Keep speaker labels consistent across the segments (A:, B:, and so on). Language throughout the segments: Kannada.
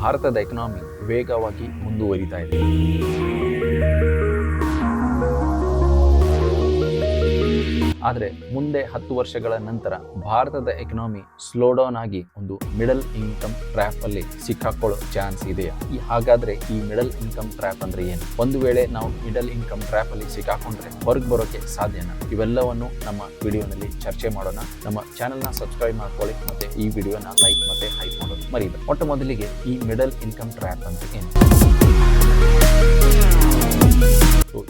A: ಭಾರತದ ಎಕನಾಮಿ ವೇಗವಾಗಿ ಮುಂದುವರಿತಾ ಇದೆ. ಆದರೆ ಮುಂದೆ ಹತ್ತು ವರ್ಷಗಳ ನಂತರ ಭಾರತದ ಎಕನಾಮಿ ಸ್ಲೋ ಡೌನ್ ಆಗಿ ಒಂದು ಮಿಡಲ್ ಇನ್ಕಮ್ ಟ್ರ್ಯಾಪ್ ಅಲ್ಲಿ ಸಿಕ್ಕಾಕೊಳ್ಳೋ ಚಾನ್ಸ್ ಇದೆಯಾ? ಈ ಹಾಗಾದ್ರೆ ಈ ಮಿಡಲ್ ಇನ್ಕಮ್ ಟ್ರ್ಯಾಪ್ ಅಂದ್ರೆ ಏನು? ಒಂದು ವೇಳೆ ನಾವು ಮಿಡಲ್ ಇನ್ಕಮ್ ಟ್ರ್ಯಾಪ್ ಅಲ್ಲಿ ಸಿಕ್ಕಾಕೊಂಡ್ರೆ ಹೊರಗೆ ಬರೋಕೆ ಸಾಧ್ಯನಾ? ಇವೆಲ್ಲವನ್ನು ನಮ್ಮ ವಿಡಿಯೋನಲ್ಲಿ ಚರ್ಚೆ ಮಾಡೋಣ. ನಮ್ಮ ಚಾನೆಲ್ನ ಸಬ್ಸ್ಕ್ರೈಬ್ ಮಾಡ್ಕೊಳ್ಳಿ ಮತ್ತೆ ಈ ವಿಡಿಯೋನ ಲೈಕ್ ಮತ್ತೆ ಹೈಪ್ ಮಾಡೋದು ಮರಿಬೇಡಿ. ಮೊಟ್ಟ ಮೊದಲಿಗೆ ಈ ಮಿಡಲ್ ಇನ್ಕಮ್ ಟ್ರ್ಯಾಪ್ ಅಂದ್ರೆ ಏನು?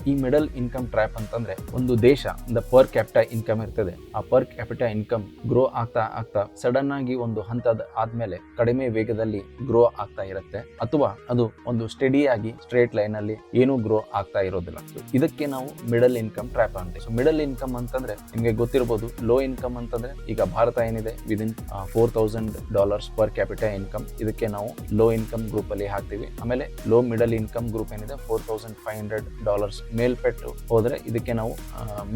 A: ಈ ಮಿಡಲ್ ಇನ್ಕಮ್ ಟ್ರ್ಯಾಪ್ ಅಂತಂದ್ರೆ ಒಂದು ದೇಶ ಪರ್ ಕ್ಯಾಪಿಟಾ ಇನ್ಕಮ್ ಇರ್ತದೆ. ಆ ಪರ್ ಕ್ಯಾಪಿಟಾ ಇನ್ಕಮ್ ಗ್ರೋ ಆಗ್ತಾ ಆಗ್ತಾ ಸಡನ್ ಆಗಿ ಒಂದು ಹಂತದ ಆದ್ಮೇಲೆ ಕಡಿಮೆ ವೇಗದಲ್ಲಿ ಗ್ರೋ ಆಗ್ತಾ ಇರುತ್ತೆ. ಅಥವಾ ಅದು ಒಂದು ಸ್ಟಡಿ ಆಗಿ ಸ್ಟ್ರೇಟ್ ಲೈನ್ ಅಲ್ಲಿ ಏನು ಗ್ರೋ ಆಗ್ತಾ ಇರೋದಿಲ್ಲ. ಇದಕ್ಕೆ ನಾವು ಮಿಡಲ್ ಇನ್ಕಮ್ ಟ್ರ್ಯಾಪ್ ಅಂತೀವಿ. ಮಿಡಲ್ ಇನ್ಕಮ್ ಅಂತಂದ್ರೆ ನಿಮಗೆ ಗೊತ್ತಿರಬಹುದು ಲೋ ಇನ್ಕಮ್ ಅಂತಂದ್ರೆ ಈಗ ಭಾರತ ಏನಿದೆ within four thousand dollars per capita income ಇದಕ್ಕೆ ನಾವು ಲೋ ಇನ್ಕಮ್ ಗ್ರೂಪ್ ಅಲ್ಲಿ ಹಾಕ್ತೀವಿ. ಆಮೇಲೆ ಲೋ ಮಿಡಲ್ ಇನ್ಕಮ್ ಗ್ರೂಪ್ ಏನಿದೆ four thousand five hundred dollars ಮೇಲ್ಪಟ್ಟು ಹೋದರೆ ಇದಕ್ಕೆ ನಾವು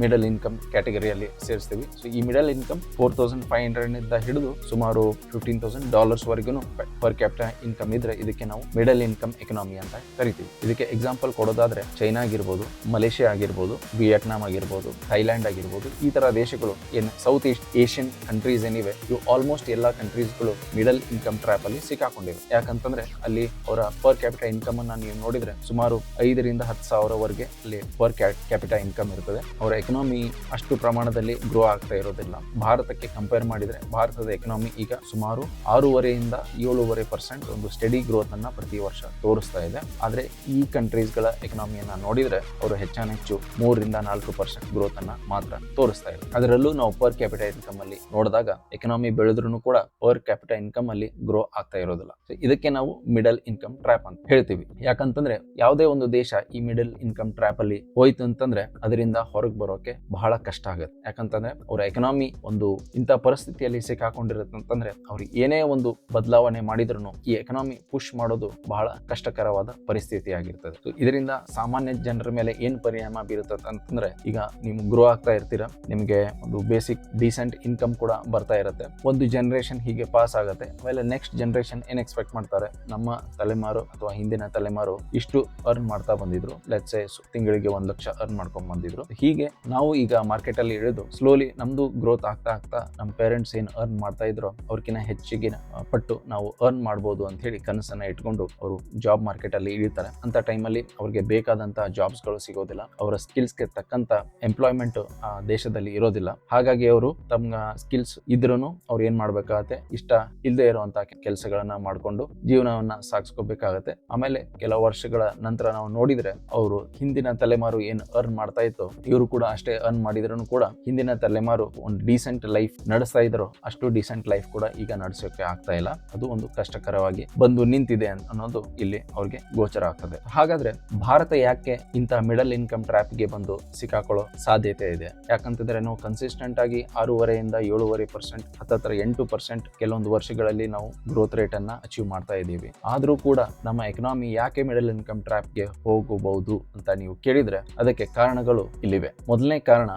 A: ಮಿಡಲ್ ಇನ್ಕಮ್ ಕ್ಯಾಟಗರಿಯಲ್ಲಿ ಸೇರಿಸ್ತೀವಿ. ಸೊ ಈ middle income four thousand five ಹಂಡ್ರೆಡ್ನಿಂದ ಹಿಡಿದು ಸುಮಾರು ಫಿಫ್ಟೀನ್ ತೌಸಂಡ್ ಡಾಲರ್ಸ್ ವರೆಗೂ ಪರ್ ಕ್ಯಾಪಿಟ ಇನ್ಕಮ್ ಇದ್ರೆ ಇದಕ್ಕೆ ನಾವು ಮಿಡಲ್ ಇನ್ಕಮ್ ಎಕನಾಮಿ ಅಂತ ಕರಿತೀವಿ. ಇದಕ್ಕೆ ಎಕ್ಸಾಂಪಲ್ ಕೊಡೋದಾದ್ರೆ ಚೈನಾ ಆಗಿರ್ಬೋದು ಮಲೇಷಿಯಾ ಆಗಿರ್ಬೋದು ವಿಯೆಟ್ನಾಮ್ ಆಗಿರ್ಬೋದು ಥೈಲ್ಯಾಂಡ್ ಆಗಿರ್ಬೋದು, ಈ ತರ ದೇಶಗಳು ಏನು ಸೌತ್ ಈಸ್ಟ್ ಏಷ್ಯನ್ ಕಂಟ್ರೀಸ್ ಏನಿವೆ, ಇವು ಆಲ್ಮೋಸ್ಟ್ ಎಲ್ಲ ಕಂಟ್ರೀಸ್ಗಳು ಮಿಡಲ್ ಇನ್ಕಮ್ ಟ್ರ್ಯಾಪ್ ಅಲ್ಲಿ ಸಿಕ್ಕಾಕೊಂಡಿವೆ. ಯಾಕಂತಂದ್ರೆ ಅಲ್ಲಿ ಅವರ ಪರ್ ಕ್ಯಾಪಿಟಲ್ ಇನ್ಕಮ್ ಅನ್ನ ನೀವು ನೋಡಿದ್ರೆ ಸುಮಾರು ಐದರಿಂದ ಹತ್ತು ಸಾವಿರವರೆಗೆ ಅಲ್ಲಿ ಪರ್ ಕ್ಯಾಪಿಟಲ್ ಇನ್ಕಮ್ ಇರ್ತದೆ. ಅವರ ಎಕನಾಮಿ ಅಷ್ಟು ಪ್ರಮಾಣದಲ್ಲಿ ಗ್ರೋ ಆಗ್ತಾ ಇರೋದಿಲ್ಲ. ಭಾರತಕ್ಕೆ ಕಂಪೇರ್ ಮಾಡಿದ್ರೆ ಭಾರತದ ಎಕನಾಮಿ ಈಗ ಸುಮಾರು ಆರೂವರೆಯಿಂದ ಏಳುವರೆ ಪರ್ಸೆಂಟ್ ಒಂದು ಸ್ಟಡಿ ಗ್ರೋತ್ ಅನ್ನ ಪ್ರತಿ ವರ್ಷ ತೋರಿಸ್ತಾ ಇದೆ. ಆದ್ರೆ ಈ ಕಂಟ್ರೀಸ್ಗಳ ಎಕನಾಮಿಯನ್ನ ನೋಡಿದ್ರೆ ಅವರು ಹೆಚ್ಚಾನ ಹೆಚ್ಚು ಮೂರರಿಂದ ನಾಲ್ಕು ಪರ್ಸೆಂಟ್ ಗ್ರೋತ್ ಅನ್ನ ಮಾತ್ರ ತೋರಿಸ್ತಾ ಇದೆ ಅದರಲ್ಲೂ ನಾವು ಪರ್ ಕ್ಯಾಪಿಟಲ್ ಇನ್ಕಮ್ ಅಲ್ಲಿ ನೋಡಿದಾಗ ಎಕನಾಮಿ ಬೆಳೆದ್ರೂ ಕೂಡ ಪರ್ ಕ್ಯಾಪಿಟಲ್ ಇನ್ಕಮ್ ಅಲ್ಲಿ ಗ್ರೋ ಆಗ್ತಾ ಇರೋದಿಲ್ಲ. ಇದಕ್ಕೆ ನಾವು ಮಿಡಲ್ ಇನ್ಕಮ್ ಟ್ರ್ಯಾಪ್ ಅಂತ ಹೇಳ್ತೀವಿ. ಯಾಕಂತಂದ್ರೆ ಯಾವುದೇ ಒಂದು ದೇಶ ಈ ಮಿಡಲ್ ಇನ್ಕಮ್ ಟ್ರ್ಯಾಪ್ ಅಲ್ಲಿ ಹೋಯ್ತು ಅಂತಂದ್ರೆ ಅದರಿಂದ ಹೊರಗೆ ಬರೋಕೆ ಬಹಳ ಕಷ್ಟ ಆಗುತ್ತೆ. ಯಾಕಂತಂದ್ರೆ ಅವರ ಎಕನಾಮಿ ಒಂದು ಇಂಥ ಪರಿಸ್ಥಿತಿಯಲ್ಲಿ ಸಿಕ್ಕಾಕೊಂಡಿರುತ್ತೆ ಅಂತಂದ್ರೆ ಅವ್ರಿಗೆ ಏನೇ ಒಂದು ಬದಲಾವಣೆ ಮಾಡಿದ್ರು ಈ ಎಕನಾಮಿ ಪುಷ್ ಮಾಡೋದು ಬಹಳ ಕಷ್ಟಕರವಾದ ಪರಿಸ್ಥಿತಿ ಆಗಿರ್ತದೆ ಇದರಿಂದ ಸಾಮಾನ್ಯ ಜನರ ಮೇಲೆ ಏನ್ ಪರಿಣಾಮ ಬೀರುತ್ತದೆ ಅಂತಂದ್ರೆ ಈಗ ನೀವು ಗ್ರೋ ಆಗ್ತಾ ಇರ್ತೀರಾ, ನಿಮಗೆ ಒಂದು ಬೇಸಿಕ್ ಡೀಸೆಂಟ್ ಇನ್ಕಮ್ ಕೂಡ ಬರ್ತಾ ಇರುತ್ತೆ. ಒಂದು ಜನರೇಷನ್ ಹೀಗೆ ಪಾಸ್ ಆಗುತ್ತೆ, ಆಮೇಲೆ ನೆಕ್ಸ್ಟ್ ಜನರೇಷನ್ ಏನ್ ಎಕ್ಸ್ಪೆಕ್ಟ್ ಮಾಡ್ತಾರೆ? ನಮ್ಮ ತಲೆಮಾರು ಅಥವಾ ಹಿಂದಿನ ತಲೆಮಾರು ಇಷ್ಟು ಅರ್ನ್ ಮಾಡ್ತಾ ಬಂದಿದ್ರು. ಲೆಟ್ಸ್ ತಿಂಗಳಿಗೆ ಒಂದ್ ಲಕ್ಷ ಅರ್ನ್ ಮಾಡ್ಕೊಂಡ್ ಬಂದಿದ್ರು. ಹೀಗೆ ನಾವು ಈಗ ಮಾರ್ಕೆಟ್ ಅಲ್ಲಿ ಇಳಿದು ಸ್ಲೋಲಿ ನಮ್ದು ಗ್ರೋತ್ ಆಗ್ತಾ ಆಗ್ತಾ ನಮ್ಮ ಪೇರೆಂಟ್ಸ್ ಏನ್ ಅರ್ನ್ ಮಾಡ್ತಾ ಇದ್ರು ಅವ್ರಕಿನ ಹೆಚ್ಚಿಗೆ ಪಟ್ಟು ನಾವು ಅರ್ನ್ ಮಾಡ್ಬೋದು ಅಂತ ಹೇಳಿ ಕನಸನ್ನ ಇಟ್ಕೊಂಡು ಅವರು ಜಾಬ್ ಮಾರ್ಕೆಟ್ ಅಲ್ಲಿ ಇಳಿತಾರೆ. ಅಂತ ಟೈಮಲ್ಲಿ ಅವ್ರಿಗೆ ಬೇಕಾದಂತಹ ಜಾಬ್ಸ್ಗಳು ಸಿಗೋದಿಲ್ಲ. ಅವರ ಸ್ಕಿಲ್ಸ್ಗೆ ತಕ್ಕಂತ ಎಂಪ್ಲಾಯ್ಮೆಂಟ್ ಆ, ದೇಶದಲ್ಲಿ ಇರೋದಿಲ್ಲ. ಹಾಗಾಗಿ ಅವರು ತಮ್ಮ ಸ್ಕಿಲ್ಸ್ ಇದ್ರೂ ಅವ್ರು ಏನ್ ಮಾಡ್ಬೇಕಾಗತ್ತೆ? ಇಷ್ಟ ಇಲ್ಲದೆ ಇರುವಂತಹ ಕೆಲಸಗಳನ್ನ ಮಾಡ್ಕೊಂಡು ಜೀವನವನ್ನ ಸಾಗಿಸ್ಕೋಬೇಕಾಗತ್ತೆ. ಆಮೇಲೆ ಕೆಲವು ವರ್ಷಗಳ ನಂತರ ನಾವು ನೋಡಿದ್ರೆ ಅವರು ಹಿಂದಿನ ತಲೆಮಾರು ಏನ್ ಅರ್ನ್ ಮಾಡ್ತಾ ಇತ್ತು ಇವರು ಕೂಡ ಅಷ್ಟೇ ಅರ್ನ್ ಮಾಡಿದ್ರು ಕೂಡ ಹಿಂದಿನ ತಲೆಮಾರು ಒಂದು ಡೀಸೆಂಟ್ ಲೈಫ್ ನಡೆಸ್ತಾ ಇದ್ರು ಅಷ್ಟು ಡೀಸೆಂಟ್ ಲೈಫ್ ಕೂಡ ಈಗ ನಡೆಸೋಕೆ ಆಗ್ತಾ ಇಲ್ಲ. ಅದು ಒಂದು ಕಷ್ಟಕರವಾಗಿ ಬಂದು ನಿಂತಿದೆ ಅನ್- ಅನ್ನೋದು ಇಲ್ಲಿ ಅವ್ರಿಗೆ ಗೋಚರ ಆಗ್ತದೆ. ಹಾಗಾದ್ರೆ ಭಾರತ ಯಾಕೆ ಇಂತಹ ಮಿಡಲ್ ಇನ್ಕಮ್ ಟ್ರ್ಯಾಪ್ಗೆ ಬಂದು ಸಿಕ್ಕಾಕೊಳ್ಳೋ ಸಾಧ್ಯತೆ ಇದೆ? ಯಾಕಂತಂದ್ರೆ ನಾವು ಕನ್ಸಿಸ್ಟೆಂಟ್ ಆಗಿ ಆರೂವರೆಯಿಂದ ಏಳುವರೆ ಪರ್ಸೆಂಟ್ ಹತ್ತತ್ರ ಎಂಟು ಪರ್ಸೆಂಟ್ ಕೆಲವೊಂದು ವರ್ಷಗಳಲ್ಲಿ ನಾವು ಗ್ರೋತ್ ರೇಟ್ ಅನ್ನ ಅಚೀವ್ ಮಾಡ್ತಾ ಇದ್ದೀವಿ. ಆದ್ರೂ ಕೂಡ ನಮ್ಮ ಎಕನಾಮಿ ಯಾಕೆ ಮಿಡಲ್ ಇನ್ಕಮ್ ಟ್ರ್ಯಾಪ್ಗೆ ಹೋಗಬಹುದು ಅಂತ ನೀವು ಕೇಳಿದ್ರೆ ಅದಕ್ಕೆ ಕಾರಣಗಳು ಇಲ್ಲಿವೆ. ಮೊದಲನೇ ಕಾರಣ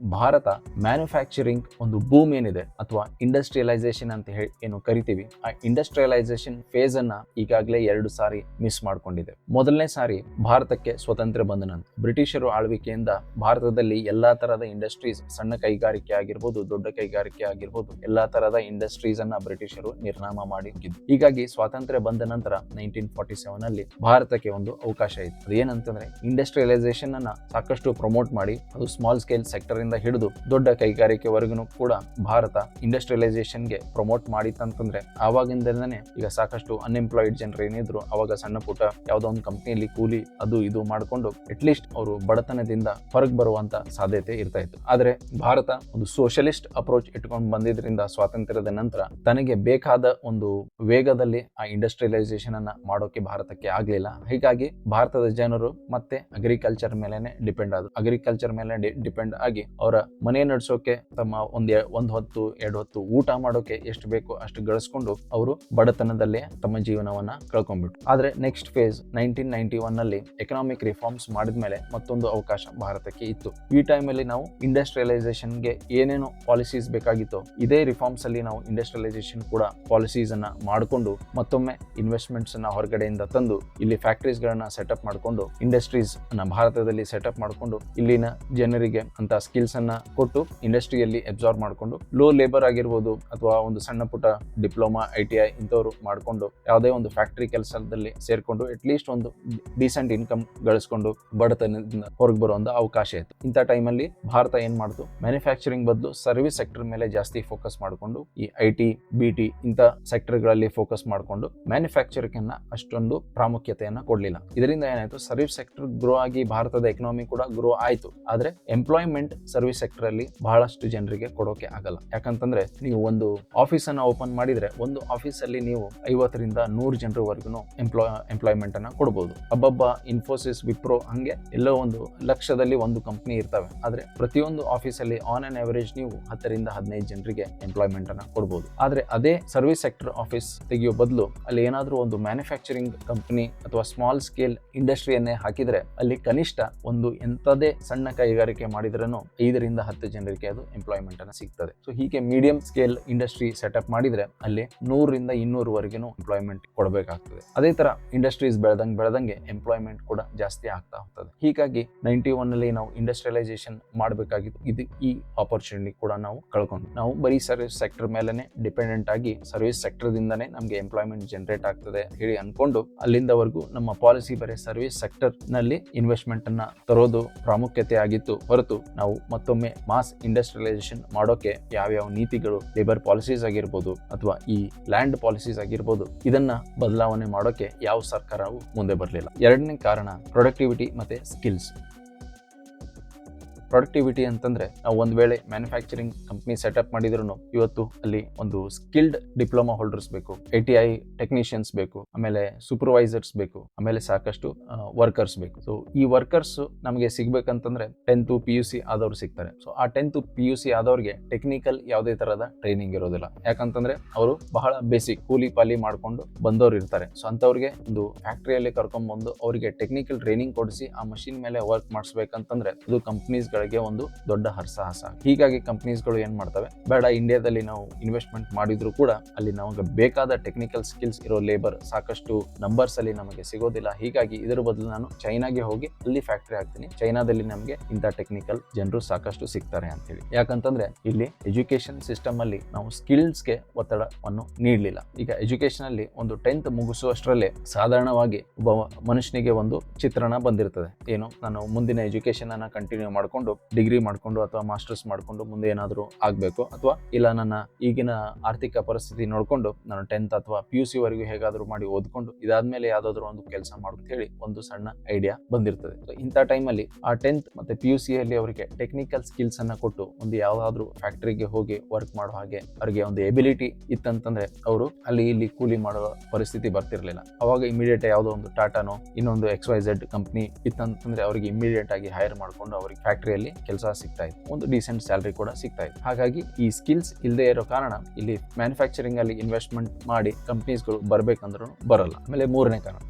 A: ಭಾರತ ಮ್ಯಾನುಫ್ಯಾಕ್ಚರಿಂಗ್ ಒಂದು ಬೂಮ್ ಏನಿದೆ ಅಥವಾ ಇಂಡಸ್ಟ್ರಿಯಲೈಸೇಷನ್ ಅಂತ ಹೇಳಿ ಏನು ಕರಿತೀವಿ, ಆ ಇಂಡಸ್ಟ್ರಿಯಲೈಸೇಷನ್ ಫೇಸ್ ಅನ್ನ ಈಗಾಗಲೇ ಎರಡು ಸಾರಿ ಮಿಸ್ ಮಾಡ್ಕೊಂಡಿದೆ ಮೊದಲನೇ ಸಾರಿ ಭಾರತಕ್ಕೆ ಸ್ವತಂತ್ರ ಬಂದ ನಂತರ ಬ್ರಿಟಿಷರು ಆಳ್ವಿಕೆಯಿಂದ ಭಾರತದಲ್ಲಿ ಎಲ್ಲಾ ತರಹದ ಇಂಡಸ್ಟ್ರೀಸ್ ಸಣ್ಣ ಕೈಗಾರಿಕೆ ಆಗಿರ್ಬೋದು, ದೊಡ್ಡ ಕೈಗಾರಿಕೆ ಆಗಿರ್ಬೋದು, ಎಲ್ಲಾ ತರಹದ ಇಂಡಸ್ಟ್ರೀಸ್ ಅನ್ನ ಬ್ರಿಟಿಷರು ನಿರ್ನಾಮ ಮಾಡಿ. ಹೀಗಾಗಿ ಸ್ವಾತಂತ್ರ್ಯ ಬಂದ ನಂತರ ನೈನ್ಟೀನ್ ಫಾರ್ಟಿ ಸೆವೆನ್ ಅಲ್ಲಿ ಭಾರತಕ್ಕೆ ಒಂದು ಅವಕಾಶ ಇತ್ತು ಅದೇನಂತಂದ್ರೆ ಇಂಡಸ್ಟ್ರಿಯಲೈಸೇಷನ್ ಅನ್ನ ಸಾಕಷ್ಟು ಪ್ರಮೋಟ್ ಮಾಡಿ, ಅದು ಸ್ಮಾಲ್ ಸ್ಕೇಲ್ ಸೆಕ್ಟರ್ ಇಂದ ಹಿಡಿದು ದೊಡ್ಡ ಕೈಗಾರಿಕೆವರೆಗೂ ಕೂಡ ಭಾರತ ಇಂಡಸ್ಟ್ರಿಯಲೈಸೇಷನ್ಗೆ ಪ್ರಮೋಟ್ ಮಾಡಿತ್ತಂತಂದ್ರೆ ಆವಾಗಿಂದನೇ ಈಗ ಸಾಕಷ್ಟು ಅನ್ಎಂಪ್ಲಾಯ್ಡ್ ಜನರು ಏನಿದ್ರು ಅವಾಗ ಸಣ್ಣ ಪುಟ್ಟ ಯಾವುದೋ ಒಂದು ಕಂಪ್ನಿಯಲ್ಲಿ ಕೂಲಿ ಅದು ಇದು ಮಾಡಿಕೊಂಡು ಅಟ್ಲೀಸ್ಟ್ ಅವರು ಬಡತನದಿಂದ ಹೊರಗೆ ಬರುವಂತ ಸಾಧ್ಯತೆ ಇರ್ತಾ ಇತ್ತು. ಆದರೆ ಭಾರತ ಒಂದು ಸೋಷಲಿಸ್ಟ್ ಅಪ್ರೋಚ್ ಇಟ್ಕೊಂಡು ಬಂದಿದ್ರಿಂದ ಸ್ವಾತಂತ್ರ್ಯದ ನಂತರ ತನಗೆ ಬೇಕಾದ ಒಂದು ವೇಗದಲ್ಲಿ ಆ ಇಂಡಸ್ಟ್ರಿಯಲೈಸೇಷನ್ ಅನ್ನ ಮಾಡೋಕೆ ಭಾರತಕ್ಕೆ ಆಗ್ಲಿಲ್ಲ. ಹೀಗಾಗಿ ಭಾರತದ ಜನರು ಮತ್ತೆ ಅಗ್ರಿಕಲ್ಚರ್ ಮೇಲೆನೆ ಡಿಪೆಂಡ್ ಆದ್ರು. ಅಗ್ರಿಕಲ್ಚರ್ ಮೇಲೆ ಡಿಪೆಂಡ್ ಆಗಿ ಅವರ ಮನೆ ನಡೆಸೋಕೆ, ತಮ್ಮ ಒಂದ್ ಒಂದು ಹೊತ್ತು, ಎರಡು ಹೊತ್ತು ಊಟ ಮಾಡೋಕೆ ಎಷ್ಟು ಬೇಕು ಅಷ್ಟು ಗಳಿಸ್ಕೊಂಡು ಅವರು ಬಡತನದಲ್ಲೇ ತಮ್ಮ ಜೀವನವನ್ನ ಕಳ್ಕೊಂಡ್ಬಿಟ್ಟು ಆದ್ರೆ ನೆಕ್ಸ್ಟ್ ಫೇಸ್ ನೈನ್ಟೀನ್ ನೈನ್ಟಿ ಒನ್ನಲ್ಲಿ ಎಕನಾಮಿಕ್ ರಿಫಾರ್ಮ್ಸ್ ಮಾಡಿದ್ಮೇಲೆ ಮತ್ತೊಂದು ಅವಕಾಶ ಭಾರತಕ್ಕೆ ಇತ್ತು. ಈ ಟೈಮ್ ಅಲ್ಲಿ ನಾವು ಇಂಡಸ್ಟ್ರಿಯಲೈಸೇಷನ್ಗೆ ಏನೇನು ಪಾಲಿಸೀಸ್ ಬೇಕಾಗಿತ್ತೋ, ಇದೇ ರಿಫಾರ್ಮ್ಸ್ ಅಲ್ಲಿ ನಾವು ಇಂಡಸ್ಟ್ರಿಯಲೈಸೇಷನ್ ಕೂಡ ಪಾಲಿಸೀಸ್ ಅನ್ನ ಮಾಡಿಕೊಂಡು ಮತ್ತೊಮ್ಮೆ ಇನ್ವೆಸ್ಟ್ಮೆಂಟ್ಸ್ ಅನ್ನ ಹೊರಗಡೆಯಿಂದ ತಂದು ಇಲ್ಲಿ ಫ್ಯಾಕ್ಟರೀಸ್ ಗಳನ್ನ ಸೆಟಪ್ ಮಾಡಿಕೊಂಡು ಇಂಡಸ್ಟ್ರೀಸ್ ಅನ್ನ ಭಾರತದಲ್ಲಿ ಸೆಟಪ್ ಮಾಡಿಕೊಂಡು ಇಲ್ಲಿನ ಜನರಿಗೆ ಅಂತ ಸ್ಕಿಲ್ಸ್ ಅನ್ನ ಕೊಟ್ಟು ಇಂಡಸ್ಟ್ರಿಯಲ್ಲಿ ಅಬ್ಸಾರ್ಬ್ ಮಾಡಿಕೊಂಡು ಲೋ ಲೇಬರ್ ಆಗಿರ್ಬೋದು ಅಥವಾ ಒಂದು ಸಣ್ಣ ಪುಟ್ಟ ಡಿಪ್ಲೊಮಾ ಐ ಟಿ ಐ ಇಂಥವ್ರು ಮಾಡಿಕೊಂಡು, ಯಾವುದೇ ಒಂದು ಫ್ಯಾಕ್ಟರಿ ಕೆಲಸದಲ್ಲಿ ಸೇರ್ಕೊಂಡು ಅಟ್ ಲೀಸ್ಟ್ ಒಂದು ಡಿಸೆಂಟ್ ಇನ್ಕಮ್ ಗಳಿಸ್ಕೊಂಡು ಬಡತನದಿಂದ ಹೊರಗೆ ಬರೋ ಒಂದು ಅವಕಾಶ ಇತ್ತು. ಇಂಥ ಟೈಮಲ್ಲಿ ಭಾರತ ಏನು ಮಾಡ್ತು? ಮ್ಯಾನುಫ್ಯಾಕ್ಚರಿಂಗ್ ಬದಲು ಸರ್ವಿಸ್ ಸೆಕ್ಟರ್ ಮೇಲೆ ಜಾಸ್ತಿ ಫೋಕಸ್ ಮಾಡಿಕೊಂಡು, ಈ ಐ ಟಿ ಬಿ ಟಿ ಇಂಥ ಸೆಕ್ಟರ್ಗಳಲ್ಲಿ ಫೋಕಸ್ ಮಾಡಿಕೊಂಡು ಮ್ಯಾನುಫ್ಯಾಕ್ಚರಿಂಗ್ ಅನ್ನ ಅಷ್ಟೊಂದು ಪ್ರಾಮುಖ್ಯತೆಯನ್ನ ಕೊಡಲಿಲ್ಲ. ಇದರಿಂದ ಏನಾಯ್ತು? ಸರ್ವಿಸ್ ಸೆಕ್ಟರ್ ಗ್ರೋ ಆಗಿ ಭಾರತದ ಎಕನಾಮಿ ಕೂಡ ಗ್ರೋ ಆಯ್ತು. ಆದ್ರೆ ಎಂಪ್ಲಾಯ್ಮೆಂಟ್ ಸರ್ವಿಸ್ ಸೆಕ್ಟರ್ ಅಲ್ಲಿ ಬಹಳಷ್ಟು ಜನರಿಗೆ ಕೊಡೋಕೆ ಆಗಲ್ಲ. ಯಾಕಂತಂದ್ರೆ ನೀವು ಒಂದು ಆಫೀಸ್ ಅನ್ನ ಓಪನ್ ಮಾಡಿದ್ರೆ ಒಂದು ಆಫೀಸ್ ಅಲ್ಲಿ ನೀವು ಐವತ್ತರಿಂದ ನೂರು ಜನರವರೆಗೂ ಎಂಪ್ಲಾಯ್ ಎಂಪ್ಲಾಯ್ಮೆಂಟ್ ಅನ್ನ ಕೊಡಬಹುದು ಅಬ್ಬಬ್ಬ, ಇನ್ಫೋಸಿಸ್, ವಿಪ್ರೋ ಹಂಗೆ ಎಲ್ಲೋ ಒಂದು ಲಕ್ಷದಲ್ಲಿ ಒಂದು ಕಂಪನಿ ಇರ್ತವೆ. ಆದ್ರೆ ಪ್ರತಿಯೊಂದು ಆಫೀಸ್ ಅಲ್ಲಿ ಆನ್ ಅನ್ ಅವರೇಜ್ ನೀವು ಹತ್ತರಿಂದ ಹದಿನೈದು ಜನರಿಗೆ ಎಂಪ್ಲಾಯ್ಮೆಂಟ್ ಅನ್ನ ಕೊಡಬಹುದು ಆದ್ರೆ ಅದೇ ಸರ್ವಿಸ್ ಸೆಕ್ಟರ್ ಆಫೀಸ್ ತೆಗೆಯೋ ಬದಲು ಅಲ್ಲಿ ಏನಾದರೂ ಒಂದು ಮ್ಯಾನುಫ್ಯಾಕ್ಚರಿಂಗ್ ಕಂಪನಿ ಅಥವಾ ಸ್ಮಾಲ್ ಸ್ಕೇಲ್ ಇಂಡಸ್ಟ್ರಿಯನ್ನೇ ಹಾಕಿದ್ರೆ ಅಲ್ಲಿ ಕನಿಷ್ಠ ಒಂದು ಎಂತದೇ ಸಣ್ಣ ಕೈಗಾರಿಕೆ ಮಾಡಿದ್ರೂ ಐದರಿಂದ ಹತ್ತು ಜನರಿಗೆ ಅದು ಎಂಪ್ಲಾಯ್ಮೆಂಟ್ ಅನ್ನ ಸಿಗ್ತದೆ. ಸೊ ಹೀಗೆ ಮೀಡಿಯಂ ಸ್ಕೇಲ್ ಇಂಡಸ್ಟ್ರಿ ಸೆಟಪ್ ಮಾಡಿದ್ರೆ ಅಲ್ಲಿ ನೂರರಿಂದ ಇನ್ನೂರವರೆಗೂ ಎಂಪ್ಲಾಯ್ಮೆಂಟ್ ಕೊಡಬೇಕಾಗ್ತದೆ. ಅದೇ ತರ ಇಂಡಸ್ಟ್ರೀಸ್ ಬೆಳೆದಂಗೆ ಬೆಳೆದಂಗೆ ಎಂಪ್ಲಾಯ್ಮೆಂಟ್ ಕೂಡ ಜಾಸ್ತಿ ಆಗ್ತಾ ಹೋಗ್ತದೆ. ಹೀಗಾಗಿ ನೈಂಟಿ ಒನ್ ಅಲ್ಲಿ ನಾವು ಇಂಡಸ್ಟ್ರಿಯಲೈಸೇಷನ್ ಮಾಡಬೇಕಾಗಿತ್ತು. ಇದು ಈ ಆಪರ್ಚುನಿಟಿ ಕೂಡ ನಾವು ಕಳ್ಕೊಂಡು ನಾವು ಬರೀ ಸರ್ವಿಸ್ ಸೆಕ್ಟರ್ ಮೇಲೆ ಡಿಪೆಂಡೆಂಟ್ ಆಗಿ ಸರ್ವಿಸ್ ಸೆಕ್ಟರ್ ದಿಂದಾನೇ ನಮಗೆ ಎಂಪ್ಲಾಯ್ಮೆಂಟ್ ಜನರೇಟ್ ಆಗ್ತದೆ ಹೇಳಿ ಅನ್ಕೊಂಡು ಅಲ್ಲಿಂದವರೆಗೂ ನಮ್ಮ ಪಾಲಿಸಿ ಬರೀ ಸರ್ವಿಸ್ ಸೆಕ್ಟರ್ನಲ್ಲಿ ಇನ್ವೆಸ್ಟ್ಮೆಂಟ್ ಅನ್ನ ತರೋದು ಪ್ರಾಮುಖ್ಯತೆ ಆಗಿತ್ತು ಹೊರತು ನಾವು ಮತ್ತೊಮ್ಮೆ ಮಾಸ್ ಇಂಡಸ್ಟ್ರಿಯಲೈಸೇಷನ್ ಮಾಡೋಕೆ ಯಾವ್ಯಾವ ನೀತಿಗಳು ಲೇಬರ್ ಪಾಲಿಸೀಸ್ ಆಗಿರ್ಬೋದು ಅಥವಾ ಈ ಲ್ಯಾಂಡ್ ಪಾಲಿಸೀಸ್ ಆಗಿರ್ಬೋದು, ಇದನ್ನ ಬದಲಾವಣೆ ಮಾಡೋಕೆ ಯಾವ ಸರ್ಕಾರವು ಮುಂದೆ ಬರಲಿಲ್ಲ. ಎರಡನೇ ಕಾರಣ ಪ್ರೊಡಕ್ಟಿವಿಟಿ ಮತ್ತೆ ಸ್ಕಿಲ್ಸ್ ಪ್ರೊಡಕ್ಟಿವಿಟಿ ಅಂತಂದ್ರೆ ನಾವು ಒಂದ್ ವೇಳೆ ಮ್ಯಾನುಫ್ಯಾಕ್ಚರಿಂಗ್ ಕಂಪ್ನಿ ಸೆಟಪ್ ಮಾಡಿದ್ರು ಇವತ್ತು ಅಲ್ಲಿ ಒಂದು ಸ್ಕಿಲ್ಡ್ ಡಿಪ್ಲೊಮಾ ಹೋಲ್ಡರ್ಸ್ ಬೇಕು ಎ ಟಿ ಐ ಟೆಕ್ನಿಷಿಯನ್ಸ್ ಬೇಕು, ಆಮೇಲೆ ಸೂಪರ್ವೈಸರ್ಸ್ ಬೇಕು, ಆಮೇಲೆ ಸಾಕಷ್ಟು ವರ್ಕರ್ಸ್ ಬೇಕು. ಸೊ ಈ ವರ್ಕರ್ಸ್ ನಮಗೆ ಸಿಗ್ಬೇಕಂತಂದ್ರೆ ಟೆಂತ್ ಪಿ ಯು ಸಿ ಆದವ್ರು ಸಿಗ್ತಾರೆ. ಸೊ ಆ ಟೆಂತ್ ಪಿ ಯು ಸಿ ಆದವ್ರಿಗೆ ಟೆಕ್ನಿಕಲ್ ಯಾವುದೇ ತರಹದ ಟ್ರೈನಿಂಗ್ ಇರೋದಿಲ್ಲ. ಯಾಕಂತಂದ್ರೆ ಅವರು ಬಹಳ ಬೇಸಿಕ್ ಕೂಲಿ ಪಾಲಿ ಮಾಡ್ಕೊಂಡು ಬಂದವರು ಇರ್ತಾರೆ. ಸೊ ಅಂತವ್ರಿಗೆ ಒಂದು ಫ್ಯಾಕ್ಟ್ರಿಯಲ್ಲಿ ಕರ್ಕೊಂಡ್ ಬಂದು ಅವರಿಗೆ ಟೆಕ್ನಿಕಲ್ ಟ್ರೈನಿಂಗ್ ಕೊಡಿಸಿ ಆ ಮಷಿನ್ ಮೇಲೆ ವರ್ಕ್ ಮಾಡಿಸ್ಬೇಕಂತಂದ್ರೆ ಇದು ಕಂಪ್ನೀಸ್ ಗಳಿಗೆ ಒಂದು ದೊಡ್ಡ ಹರ್ಸಾಹಸ. ಹೀಗಾಗಿ ಕಂಪ್ನೀಸ್ಗಳು ಏನ್ ಮಾಡ್ತವೆ? ಬೇಡ ಇಂಡಿಯಾದಲ್ಲಿ ನಾವು ಇನ್ವೆಸ್ಟ್ಮೆಂಟ್ ಮಾಡಿದ್ರು ಕೂಡ ಅಲ್ಲಿ ನಮಗೆ ಬೇಕಾದ ಟೆಕ್ನಿಕಲ್ ಸ್ಕಿಲ್ಸ್ ಇರೋ ಲೇಬರ್ ಸಾಕಷ್ಟು ನಂಬರ್ಸ್ ಅಲ್ಲಿ ನಮಗೆ ಸಿಗೋದಿಲ್ಲ. ಹೀಗಾಗಿ ಇದರ ಬದಲು ನಾನು ಚೈನಾಗೆ ಹೋಗಿ ಅಲ್ಲಿ ಫ್ಯಾಕ್ಟರಿ ಹಾಕ್ತೀನಿ. ಚೈನಾದಲ್ಲಿ ನಮಗೆ ಇಂಥ ಟೆಕ್ನಿಕಲ್ ಜನರು ಸಾಕಷ್ಟು ಸಿಗ್ತಾರೆ ಅಂತ ಹೇಳಿ ಯಾಕಂತಂದ್ರೆ ಇಲ್ಲಿ ಎಜುಕೇಶನ್ ಸಿಸ್ಟಮ್ ಅಲ್ಲಿ ನಾವು ಸ್ಕಿಲ್ಸ್ಗೆ ಒತ್ತಡವನ್ನು ನೀಡಲಿಲ್ಲ. ಈಗ ಎಜುಕೇಶನ್ ಅಲ್ಲಿ ಒಂದು ಟೆಂತ್ ಮುಗಿಸುವಷ್ಟರಲ್ಲಿ ಸಾಧಾರಣವಾಗಿ ಒಬ್ಬ ಮನುಷ್ಯನಿಗೆ ಒಂದು ಚಿತ್ರಣ ಬಂದಿರ್ತದೆ. ಏನು? ನಾನು ಮುಂದಿನ ಎಜುಕೇಶನ್ ಅನ್ನ ಕಂಟಿನ್ಯೂ ಮಾಡ್ಕೊಂಡು ಡಿಗ್ರಿ ಮಾಡ್ಕೊಂಡು ಅಥವಾ ಮಾಸ್ಟರ್ಸ್ ಮಾಡ್ಕೊಂಡು ಮುಂದೆ ಏನಾದರೂ ಆಗಬೇಕು? ಅಥವಾ ಇಲ್ಲ ನನ್ನ ಈಗಿನ ಆರ್ಥಿಕ ಪರಿಸ್ಥಿತಿ ನೋಡ್ಕೊಂಡು ನಾನು ಟೆಂತ್ ಅಥವಾ ಪಿ ಯು ಸಿ ವರೆಗೂ ಹೇಗಾದರೂ ಮಾಡಿ ಓದ್ಕೊಂಡು ಇದಾದ್ಮೇಲೆ ಯಾವ್ದಾದ್ರು ಒಂದು ಕೆಲಸ ಮಾಡೋದು ಹೇಳಿ ಒಂದು ಸಣ್ಣ ಐಡಿಯಾ ಬಂದಿರ್ತದೆ. ಇಂಥ ಟೈಮಲ್ಲಿ ಆ ಟೆಂತ್ ಮತ್ತೆ ಪಿ ಯು ಸಿಯಲ್ಲಿ ಅವರಿಗೆ ಟೆಕ್ನಿಕಲ್ ಸ್ಕಿಲ್ಸ್ ಅನ್ನ ಕೊಟ್ಟು ಒಂದು ಯಾವ್ದಾದ್ರು ಫ್ಯಾಕ್ಟರಿಗೆ ಹೋಗಿ ವರ್ಕ್ ಮಾಡೋ ಹಾಗೆ ಅವರಿಗೆ ಒಂದು ಎಬಿಲಿಟಿ ಇತ್ತಂತಂದ್ರೆ ಅವರು ಅಲ್ಲಿ ಇಲ್ಲಿ ಕೂಲಿ ಮಾಡುವ ಪರಿಸ್ಥಿತಿ ಬರ್ತಿರ್ಲಿಲ್ಲ. ಅವಾಗ ಇಮಿಡಿಯೇಟ್ ಯಾವುದೋ ಒಂದು ಟಾಟಾನೋ ಇನ್ನೊಂದು ಎಕ್ಸ್ ವೈ ಝೆಡ್ ಕಂಪ್ನಿ ಇತ್ತಂತಂದ್ರೆ ಅವರಿಗೆ ಇಮಿಡಿಯೇಟ್ ಆಗಿ ಹೈರ್ ಮಾಡ್ಕೊಂಡು ಅವ್ರಿಗೆ ಫ್ಯಾಕ್ಟರಿಯಲ್ಲಿ ಕೆಲಸ ಸಿಗ್ತಾ ಇತ್ತು. ಒಂದು ಡಿಸೆಂಟ್ ಸ್ಯಾಲ್ರಿ ಕೂಡ ಸಿಗ್ತಾ ಇತ್ತು. ಹಾಗಾಗಿ ಈ ಸ್ಕಿಲ್ಸ್ ಇಲ್ಲದೆ ಇರೋ ಕಾರಣ ಇಲ್ಲಿ ಮ್ಯಾನುಫ್ಯಾಕ್ಚರಿಂಗ್ ಅಲ್ಲಿ ಇನ್ವೆಸ್ಟ್ಮೆಂಟ್ ಮಾಡಿ ಕಂಪ್ನೀಸ್ಗಳು ಬರಬೇಕಂದ್ರೂ ಬರಲ್ಲ. ಆಮೇಲೆ ಮೂರನೇ ಕಾರಣ.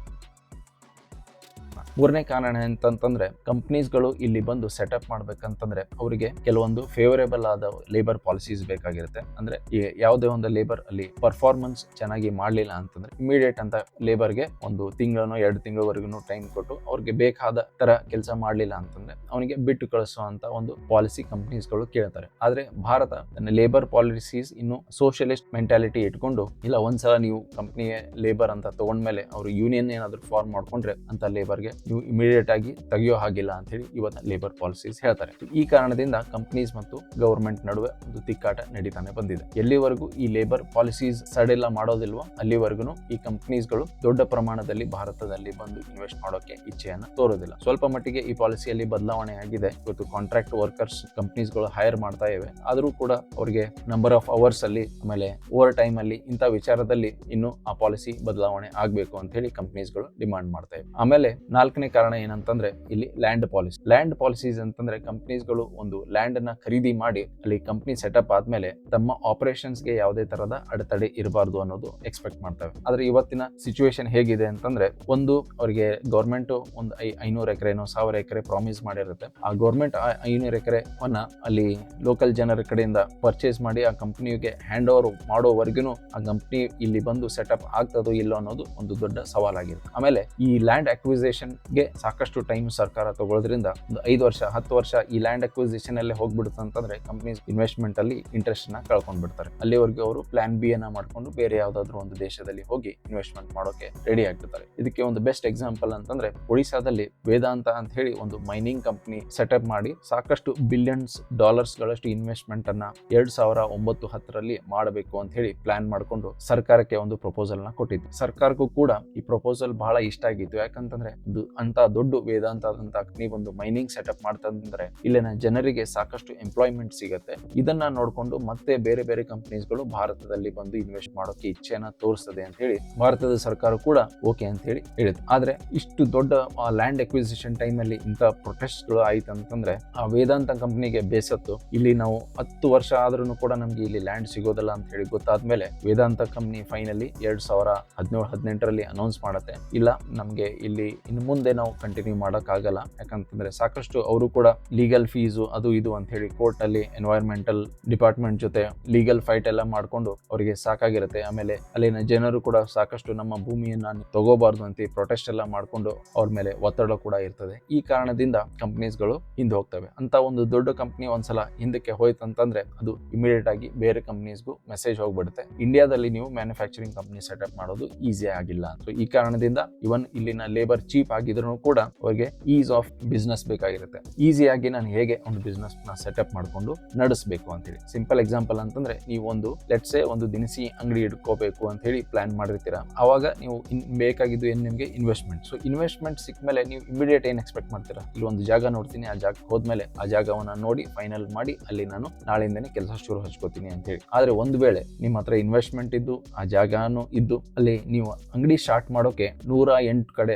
A: ಮೂರನೇ ಕಾರಣ ಎಂತಂತಂದ್ರೆ ಕಂಪ್ನೀಸ್ಗಳು ಇಲ್ಲಿ ಬಂದು ಸೆಟಪ್ ಮಾಡ್ಬೇಕಂತಂದ್ರೆ ಅವರಿಗೆ ಕೆಲವೊಂದು ಫೇವರೇಬಲ್ ಆದ ಲೇಬರ್ ಪಾಲಿಸೀಸ್ ಬೇಕಾಗಿರುತ್ತೆ. ಅಂದ್ರೆ ಯಾವುದೇ ಒಂದು ಲೇಬರ್ ಅಲ್ಲಿ ಪರ್ಫಾರ್ಮೆನ್ಸ್ ಚೆನ್ನಾಗಿ ಮಾಡಲಿಲ್ಲ ಅಂತಂದ್ರೆ ಇಮಿಡಿಯೇಟ್ ಅಂತ ಲೇಬರ್ಗೆ ಒಂದು ತಿಂಗಳನೋ ಎರಡು ತಿಂಗಳವರೆಗೂ ಟೈಮ್ ಕೊಟ್ಟು ಅವ್ರಿಗೆ ಬೇಕಾದ ತರ ಕೆಲಸ ಮಾಡಲಿಲ್ಲ ಅಂತಂದ್ರೆ ಅವನಿಗೆ ಬಿಟ್ಟು ಕಳಿಸುವಂತ ಒಂದು ಪಾಲಿಸಿ ಕಂಪ್ನೀಸ್ಗಳು ಕೇಳ್ತಾರೆ. ಆದ್ರೆ ಭಾರತ ತನ್ನ ಲೇಬರ್ ಪಾಲಿಸೀಸ್ ಇನ್ನು ಸೋಷಿಯಲಿಸ್ಟ್ ಮೆಂಟಾಲಿಟಿ ಇಟ್ಕೊಂಡು, ಇಲ್ಲ ಒಂದ್ಸಲ ನೀವು ಕಂಪ್ನಿಯ ಲೇಬರ್ ಅಂತ ತಗೊಂಡ್ಮೇಲೆ ಅವರು ಯೂನಿಯನ್ ಏನಾದ್ರು ಫಾರ್ಮ್ ಮಾಡ್ಕೊಂಡ್ರೆ ಅಂತ ಲೇಬರ್ಗೆ ನೀವು ಇಮಿಡಿಯೇಟ್ ಆಗಿ ತೆಗೆಯೋ ಹಾಗಿಲ್ಲ ಅಂತ ಹೇಳಿ ಇವತ್ತು ಲೇಬರ್ ಪಾಲಿಸೀಸ್ ಹೇಳ್ತಾರೆ. ಈ ಕಾರಣದಿಂದ ಕಂಪ್ನೀಸ್ ಮತ್ತು ಗವರ್ಮೆಂಟ್ ನಡುವೆ ಒಂದು ತಿಕ್ಕಾಟ ನಡೀತಾನೆ ಬಂದಿದೆ. ಎಲ್ಲಿವರೆಗೂ ಈ ಲೇಬರ್ ಪಾಲಿಸೀಸ್ ಸಡೆಲ್ಲ ಮಾಡೋದಿಲ್ವೋ ಅಲ್ಲಿವರೆಗೂ ಈ ಕಂಪ್ನೀಸ್ಗಳು ದೊಡ್ಡ ಪ್ರಮಾಣದಲ್ಲಿ ಭಾರತದಲ್ಲಿ ಬಂದು ಇನ್ವೆಸ್ಟ್ ಮಾಡೋಕೆ ಇಚ್ಛೆಯನ್ನ ತೋರೋದಿಲ್ಲ. ಸ್ವಲ್ಪ ಮಟ್ಟಿಗೆ ಈ ಪಾಲಿಸಿಯಲ್ಲಿ ಬದಲಾವಣೆ ಆಗಿದೆ. ಇವತ್ತು ಕಾಂಟ್ರಾಕ್ಟ್ ವರ್ಕರ್ಸ್ ಕಂಪ್ನೀಸ್ಗಳು ಹೈರ್ ಮಾಡ್ತಾ ಇವೆ. ಆದರೂ ಕೂಡ ಅವರಿಗೆ ನಂಬರ್ ಆಫ್ ಅವರ್ಸ್ ಅಲ್ಲಿ ಆಮೇಲೆ ಓವರ್ ಟೈಮ್ ಅಲ್ಲಿ ಇಂಥ ವಿಚಾರದಲ್ಲಿ ಇನ್ನು ಆ ಪಾಲಿಸಿ ಬದಲಾವಣೆ ಆಗಬೇಕು ಅಂತ ಹೇಳಿ ಕಂಪ್ನೀಸ್ಗಳು ಡಿಮಾಂಡ್ ಮಾಡ್ತಾ ಇವೆ. ಆಮೇಲೆ ನಾಲ್ಕನೇ ನಾಲ್ಕನೇ ಕಾರಣ ಏನಂತಂದ್ರೆ ಇಲ್ಲಿ ಲ್ಯಾಂಡ್ ಪಾಲಿಸಿ ಲ್ಯಾಂಡ್ ಪಾಲಿಸೀಸ್ ಅಂತಂದ್ರೆ ಕಂಪ್ನೀಸ್ಗಳು ಒಂದು ಲ್ಯಾಂಡ್ ಅನ್ನ ಖರೀದಿ ಮಾಡಿ ಅಲ್ಲಿ ಕಂಪ್ನಿ ಸೆಟಪ್ ಆದ್ಮೇಲೆ ತಮ್ಮ ಆಪರೇಷನ್ಸ್ಗೆ ಯಾವುದೇ ತರಹದ ಅಡೆತಡೆ ಇರಬಾರ್ದು ಅನ್ನೋದು ಎಕ್ಸ್ಪೆಕ್ಟ್ ಮಾಡ್ತವೆ. ಆದ್ರೆ ಇವತ್ತಿನ ಸಿಚುವೇಶನ್ ಹೇಗಿದೆ ಅಂತಂದ್ರೆ ಒಂದು ಅವರಿಗೆ ಗೌರ್ಮೆಂಟ್ ಒಂದು ಐನೂರು ಎಕರೆನೋ ಸಾವಿರ ಎಕರೆ ಪ್ರಾಮಿಸ್ ಮಾಡಿರುತ್ತೆ. ಆ ಗೌರ್ಮೆಂಟ್ ಐನೂರು ಎಕರೆವನ್ನ ಅಲ್ಲಿ ಲೋಕಲ್ ಜನರ ಕಡೆಯಿಂದ ಪರ್ಚೇಸ್ ಮಾಡಿ ಆ ಕಂಪ್ನಿಗೆ ಹ್ಯಾಂಡ್ ಓವರ್ ಮಾಡೋವರೆಗೂ ಆ ಕಂಪ್ನಿ ಇಲ್ಲಿ ಬಂದು ಸೆಟಪ್ ಆಗ್ತದೋ ಇಲ್ಲೋ ಅನ್ನೋದು ಒಂದು ದೊಡ್ಡ ಸವಾಲಾಗಿದೆ. ಆಮೇಲೆ ಈ ಲ್ಯಾಂಡ್ ಅಕ್ವಿಸೇಷನ್ ಗೆ ಸಾಕಷ್ಟು ಟೈಮ್ ಸರ್ಕಾರ ತಗೊಳ್ಳೋದ್ರಿಂದ ಒಂದು ಐದು ವರ್ಷ, ಹತ್ತು ವರ್ಷ ಈ ಲ್ಯಾಂಡ್ ಅಕ್ವಿಸಿಷನ್ ಅಲ್ಲೇ ಹೋಗ್ಬಿಡುತ್ತೆ ಅಂತಂದ್ರೆ ಕಂಪ್ನೀಸ್ ಇನ್ವೆಸ್ಟ್ಮೆಂಟ್ ಅಲ್ಲಿ ಇಂಟ್ರೆಸ್ಟ್ನ ಕಳ್ಕೊಂಡ್ ಬಿಡ್ತಾರೆ. ಅಲ್ಲಿವರೆಗೂ ಅವರು ಪ್ಲಾನ್ ಬಿ ಅನ್ನ ಮಾಡ್ಕೊಂಡು ಬೇರೆ ಯಾವ್ದಾದ್ರು ಒಂದು ದೇಶದಲ್ಲಿ ಹೋಗಿ ಇನ್ವೆಸ್ಟ್ಮೆಂಟ್ ಮಾಡೋಕೆ ರೆಡಿ ಆಗ್ತಾರೆ ಇದಕ್ಕೆ ಒಂದು ಬೆಸ್ಟ್ ಎಕ್ಸಾಂಪಲ್ ಅಂತಂದ್ರೆ ಒಡಿಶಾದಲ್ಲಿ ವೇದಾಂತ ಅಂತ ಹೇಳಿ ಒಂದು ಮೈನಿಂಗ್ ಕಂಪ್ನಿ ಸೆಟಪ್ ಮಾಡಿ ಸಾಕಷ್ಟು ಬಿಲಿಯನ್ಸ್ ಡಾಲರ್ಸ್ ಗಳಷ್ಟು ಇನ್ವೆಸ್ಟ್ಮೆಂಟ್ ಅನ್ನ ಎರಡ್ ಸಾವಿರ ಒಂಬತ್ತು ಹತ್ತರಲ್ಲಿ ಮಾಡಬೇಕು ಅಂತ ಹೇಳಿ ಪ್ಲಾನ್ ಮಾಡಿಕೊಂಡು ಸರ್ಕಾರಕ್ಕೆ ಒಂದು ಪ್ರಪೋಸಲ್ನ ಕೊಟ್ಟಿದ್ದು ಸರ್ಕಾರಕ್ಕೂ ಕೂಡ ಈ ಪ್ರಪೋಸಲ್ ಬಹಳ ಇಷ್ಟ ಆಗಿತ್ತು. ಯಾಕಂತಂದ್ರೆ ಒಂದು ಅಂತ ದೊಡ್ಡ ವೇದಾಂತ ಆದಂತ ನೀವೊಂದು ಮೈನಿಂಗ್ ಸೆಟಪ್ ಮಾಡ್ತಂದ್ರೆ ಇಲ್ಲಿನ ಜನರಿಗೆ ಸಾಕಷ್ಟು ಎಂಪ್ಲಾಯ್ಮೆಂಟ್ ಸಿಗತ್ತೆ. ಇದನ್ನ ನೋಡ್ಕೊಂಡು ಮತ್ತೆ ಬೇರೆ ಬೇರೆ ಕಂಪನೀಸ್ಗಳು ಭಾರತದಲ್ಲಿ ಬಂದು ಇನ್ವೆಸ್ಟ್ ಮಾಡೋಕೆ ಇಚ್ಛೆನ ತೋರಿಸ್ತದೆ ಅಂತ ಹೇಳಿ ಭಾರತದ ಸರ್ಕಾರ ಕೂಡ ಓಕೆ ಅಂತ ಹೇಳಿ ಹೇಳುತ್ತೆ ಆದ್ರೆ ಇಷ್ಟು ದೊಡ್ಡ ಲ್ಯಾಂಡ್ ಎಕ್ವಿಸಿಷನ್ ಟೈಮ್ ಅಲ್ಲಿ ಇಂಥ ಪ್ರೊಟೆಸ್ಟ್ಗಳು ಆಯ್ತು ಅಂತಂದ್ರೆ ಆ ವೇದಾಂತ ಕಂಪನಿಗೆ ಬೇಸತ್ತು. ಇಲ್ಲಿ ನಾವು ಹತ್ತು ವರ್ಷ ಆದ್ರೂ ಕೂಡ ನಮ್ಗೆ ಇಲ್ಲಿ ಲ್ಯಾಂಡ್ ಸಿಗೋದಲ್ಲ ಅಂತ ಹೇಳಿ ಗೊತ್ತಾದ್ಮೇಲೆ ವೇದಾಂತ ಕಂಪನಿ ಫೈನಲಿ ಎರಡ್ ಸಾವಿರ ಹದಿನೇಳು, ಹದಿನೆಂಟರಲ್ಲಿ ಅನೌನ್ಸ್ ಮಾಡುತ್ತೆ. ಇಲ್ಲ, ನಮ್ಗೆ ಇಲ್ಲಿ ಇನ್ನು ಮುಂದೆ ನಾವು ಕಂಟಿನ್ಯೂ ಮಾಡಕ್ ಆಗಲ್ಲ ಯಾಕಂತಂದ್ರೆ ಸಾಕಷ್ಟು ಅವರು ಕೂಡ ಲೀಗಲ್ ಫೀಸು ಅದು ಇದು ಅಂತ ಹೇಳಿ ಕೋರ್ಟ್ ಅಲ್ಲಿ ಎನ್ವೈರ್ಮೆಂಟಲ್ ಡಿಪಾರ್ಟ್ಮೆಂಟ್ ಜೊತೆ ಲೀಗಲ್ ಫೈಟ್ ಎಲ್ಲ ಮಾಡ್ಕೊಂಡು ಅವರಿಗೆ ಸಾಕಾಗಿರುತ್ತೆ. ಆಮೇಲೆ ಅಲ್ಲಿನ ಜನರು ಕೂಡ ಸಾಕಷ್ಟು ನಮ್ಮ ಭೂಮಿಯನ್ನ ತಗೋಬಾರ್ದು ಅಂತ ಪ್ರೊಟೆಸ್ಟ್ ಎಲ್ಲ ಮಾಡ್ಕೊಂಡು ಅವ್ರ ಮೇಲೆ ಒತ್ತಡ ಕೂಡ ಇರ್ತದೆ. ಈ ಕಾರಣದಿಂದ ಕಂಪನೀಸ್ಗಳು ಹಿಂದೆ ಹೋಗ್ತವೆ. ಅಂತ ಒಂದು ದೊಡ್ಡ ಕಂಪನಿ ಒಂದ್ಸಲ ಹಿಂದಕ್ಕೆ ಹೋಯ್ತು ಅಂತಂದ್ರೆ ಅದು ಇಮಿಡಿಯೇಟ್ ಆಗಿ ಬೇರೆ ಕಂಪನೀಸ್ಗೂ ಮೆಸೇಜ್ ಹೋಗ್ಬಿಡುತ್ತೆ. ಇಂಡಿಯಾದಲ್ಲಿ ನೀವು ಮ್ಯಾನುಫ್ಯಾಕ್ಚರಿಂಗ್ ಕಂಪನಿ ಸೆಟಪ್ ಮಾಡೋದು ಈಸಿ ಆಗಿಲ್ಲ. ಸೊ ಈ ಕಾರಣದಿಂದ ಇವನ್ ಇಲ್ಲಿನ ಲೇಬರ್ ಚೀಪ್ ಆಗಿದ್ರು ಕೂಡ ಅವರಿಗೆ ಈಸ್ ಆಫ್ ಬಿಸ್ನೆಸ್ ಬೇಕಾಗಿರುತ್ತೆ. ಈಸಿಯಾಗಿ ನಾನು ಹೇಗೆ ಒಂದು ಬಿಸ್ನೆಸ್ನ ಸೆಟಪ್ ಮಾಡ್ಕೊಂಡು ನಡೆಸಬೇಕು ಅಂತ ಹೇಳಿ ಸಿಂಪಲ್ ಎಕ್ಸಾಂಪಲ್ ಅಂತಂದ್ರೆ ನೀವು ಒಂದು ಲೆಟ್ಸೆ ಒಂದು ದಿನಸಿ ಅಂಗಡಿ ಇಟ್ಕೋಬೇಕು ಅಂತ ಹೇಳಿ ಪ್ಲಾನ್ ಮಾಡಿರ್ತೀರಾ? ಅವಾಗ ನೀವು ಬೇಕಾಗಿದ್ದು ಏನ್ ನಿಮಗೆ? ಇನ್ವೆಸ್ಟ್ಮೆಂಟ್ ಸೊ ಇನ್ವೆಸ್ಟ್ಮೆಂಟ್ ಸಿಕ್ಕ ಮೇಲೆ ನೀವು ಇಮಿಡಿಯೇಟ್ ಏನು ಎಕ್ಸ್ಪೆಕ್ಟ್ ಮಾಡ್ತೀರಾ? ಇಲ್ಲಿ ಒಂದು ಜಾಗ ನೋಡ್ತೀನಿ, ಆ ಜಾಗ ಹೋದ್ಮೇಲೆ ಆ ಜಾಗವನ್ನ ನೋಡಿ ಫೈನಲ್ ಮಾಡಿ, ಅಲ್ಲಿ ನಾನು ನಾಳೆಯಿಂದನೇ ಕೆಲಸ ಶುರು ಹಚ್ಕೋತೀನಿ ಅಂತ ಹೇಳಿ ಆದ್ರೆ ಒಂದು ವೇಳೆ ನಿಮ್ಮ ಹತ್ರ ಇನ್ವೆಸ್ಟ್ಮೆಂಟ್ ಇದ್ದು, ಆ ಜಾಗನೂ ಇದ್ದು, ಅಲ್ಲಿ ನೀವು ಅಂಗಡಿ ಸ್ಟಾರ್ಟ್ ಮಾಡೋಕೆ ನೂರ ಎಂಟು ಕಡೆ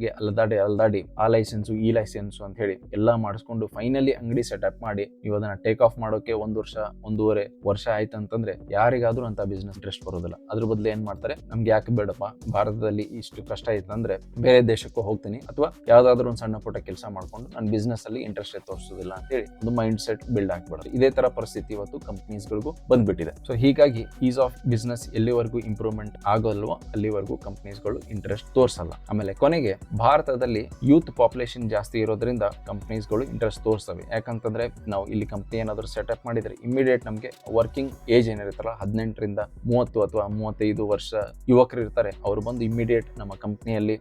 A: ಡಿಪಾರ್ಟ್ಮೆಂಟ್ಗೆ ಅಲ್ದಾಡಿ ಅಲ್ದಾಡಿ, ಆ ಲೈಸೆನ್ಸು ಈ ಲೈಸೆನ್ಸು ಅಂತ ಹೇಳಿ ಎಲ್ಲ ಮಾಡಿಸ್ಕೊಂಡು ಫೈನಲಿ ಅಂಗಡಿ ಸೆಟಪ್ ಮಾಡಿ ನೀವು ಅದನ್ನ ಟೇಕ್ ಆಫ್ ಮಾಡೋಕೆ ಒಂದು ವರ್ಷ, ಒಂದೂವರೆ ವರ್ಷ ಆಯ್ತು ಅಂತಂದ್ರೆ ಯಾರಿಗಾದ್ರೂ ಅಂತ ಬಿಸ್ನೆಸ್ ಇಂಟ್ರೆಸ್ಟ್ ಬರೋದಿಲ್ಲ. ಅದ್ರ ಬದಲು ಏನ್ ಮಾಡ್ತಾರೆ? ನಮ್ಗೆ ಯಾಕೆ ಬೇಡಪ್ಪ? ಭಾರತದಲ್ಲಿ ಇಷ್ಟು ಕಷ್ಟ ಆಯ್ತು ಅಂದ್ರೆ ಬೇರೆ ದೇಶಕ್ಕೂ ಹೋಗ್ತೀನಿ ಅಥವಾ ಯಾವ್ದಾದ್ರು ಒಂದು ಸಣ್ಣ ಪುಟ್ಟ ಕೆಲಸ ಮಾಡ್ಕೊಂಡು ನನ್ನ ಬಿಸ್ನೆಸ್ ಅಲ್ಲಿ ಇಂಟ್ರೆಸ್ಟ್ ತೋರಿಸೋದಿಲ್ಲ ಅಂತ ಹೇಳಿ ಒಂದು ಮೈಂಡ್ ಸೆಟ್ ಬಿಲ್ಡ್ ಆಗ್ಬಿಡೋದು. ಇದೇ ತರ ಪರಿಸ್ಥಿತಿ ಇವತ್ತು ಕಂಪ್ನೀಸ್ಗಳಿಗೂ ಬಂದ್ಬಿಟ್ಟಿದೆ. ಸೊ ಹೀಗಾಗಿ ಈಸ್ ಆಫ್ ಬಿಸ್ನೆಸ್ ಎಲ್ಲಿವರೆಗೂ ಇಂಪ್ರೂವ್ಮೆಂಟ್ ಆಗೋಲ್ವೋ ಅಲ್ಲಿವರೆಗೂ ಕಂಪ್ನೀಸ್ಗಳು ಇಂಟ್ರೆಸ್ಟ್ ತೋರಿಸಲ್ಲ. ಆಮೇಲೆ ಕೊನೆಗೆ ಭಾರತದಲ್ಲಿ ಯೂತ್ ಪಾಪ್ಯುಲೇಷನ್ ಜಾಸ್ತಿ ಇರೋದ್ರಿಂದ ಕಂಪ್ನೀಸ್ಗಳು ಇಂಟ್ರೆಸ್ಟ್ ತೋರಿಸ್ತವೆ ಯಾಕಂತಂದ್ರೆ ನಾವು ಇಲ್ಲಿ ಕಂಪ್ನಿ ಏನಾದರೂ ಸೆಟಪ್ ಮಾಡಿದ್ರೆ ಇಮಿಡಿಯೇಟ್ ನಮಗೆ ವರ್ಕಿಂಗ್ ಏಜ್ ಏನಿರುತ್ತಲ್ಲ, ಹದಿನೆಂಟರಿಂದ ಮೂವತ್ತು ಅಥವಾ ಮೂವತ್ತೈದು ವರ್ಷ ಯುವಕರು ಇರ್ತಾರೆ. ಅವರು ಬಂದು ಇಮಿಡಿಯೇಟ್ ನಮ್ಮ ಕಂಪ್ನಿಯಲ್ಲಿ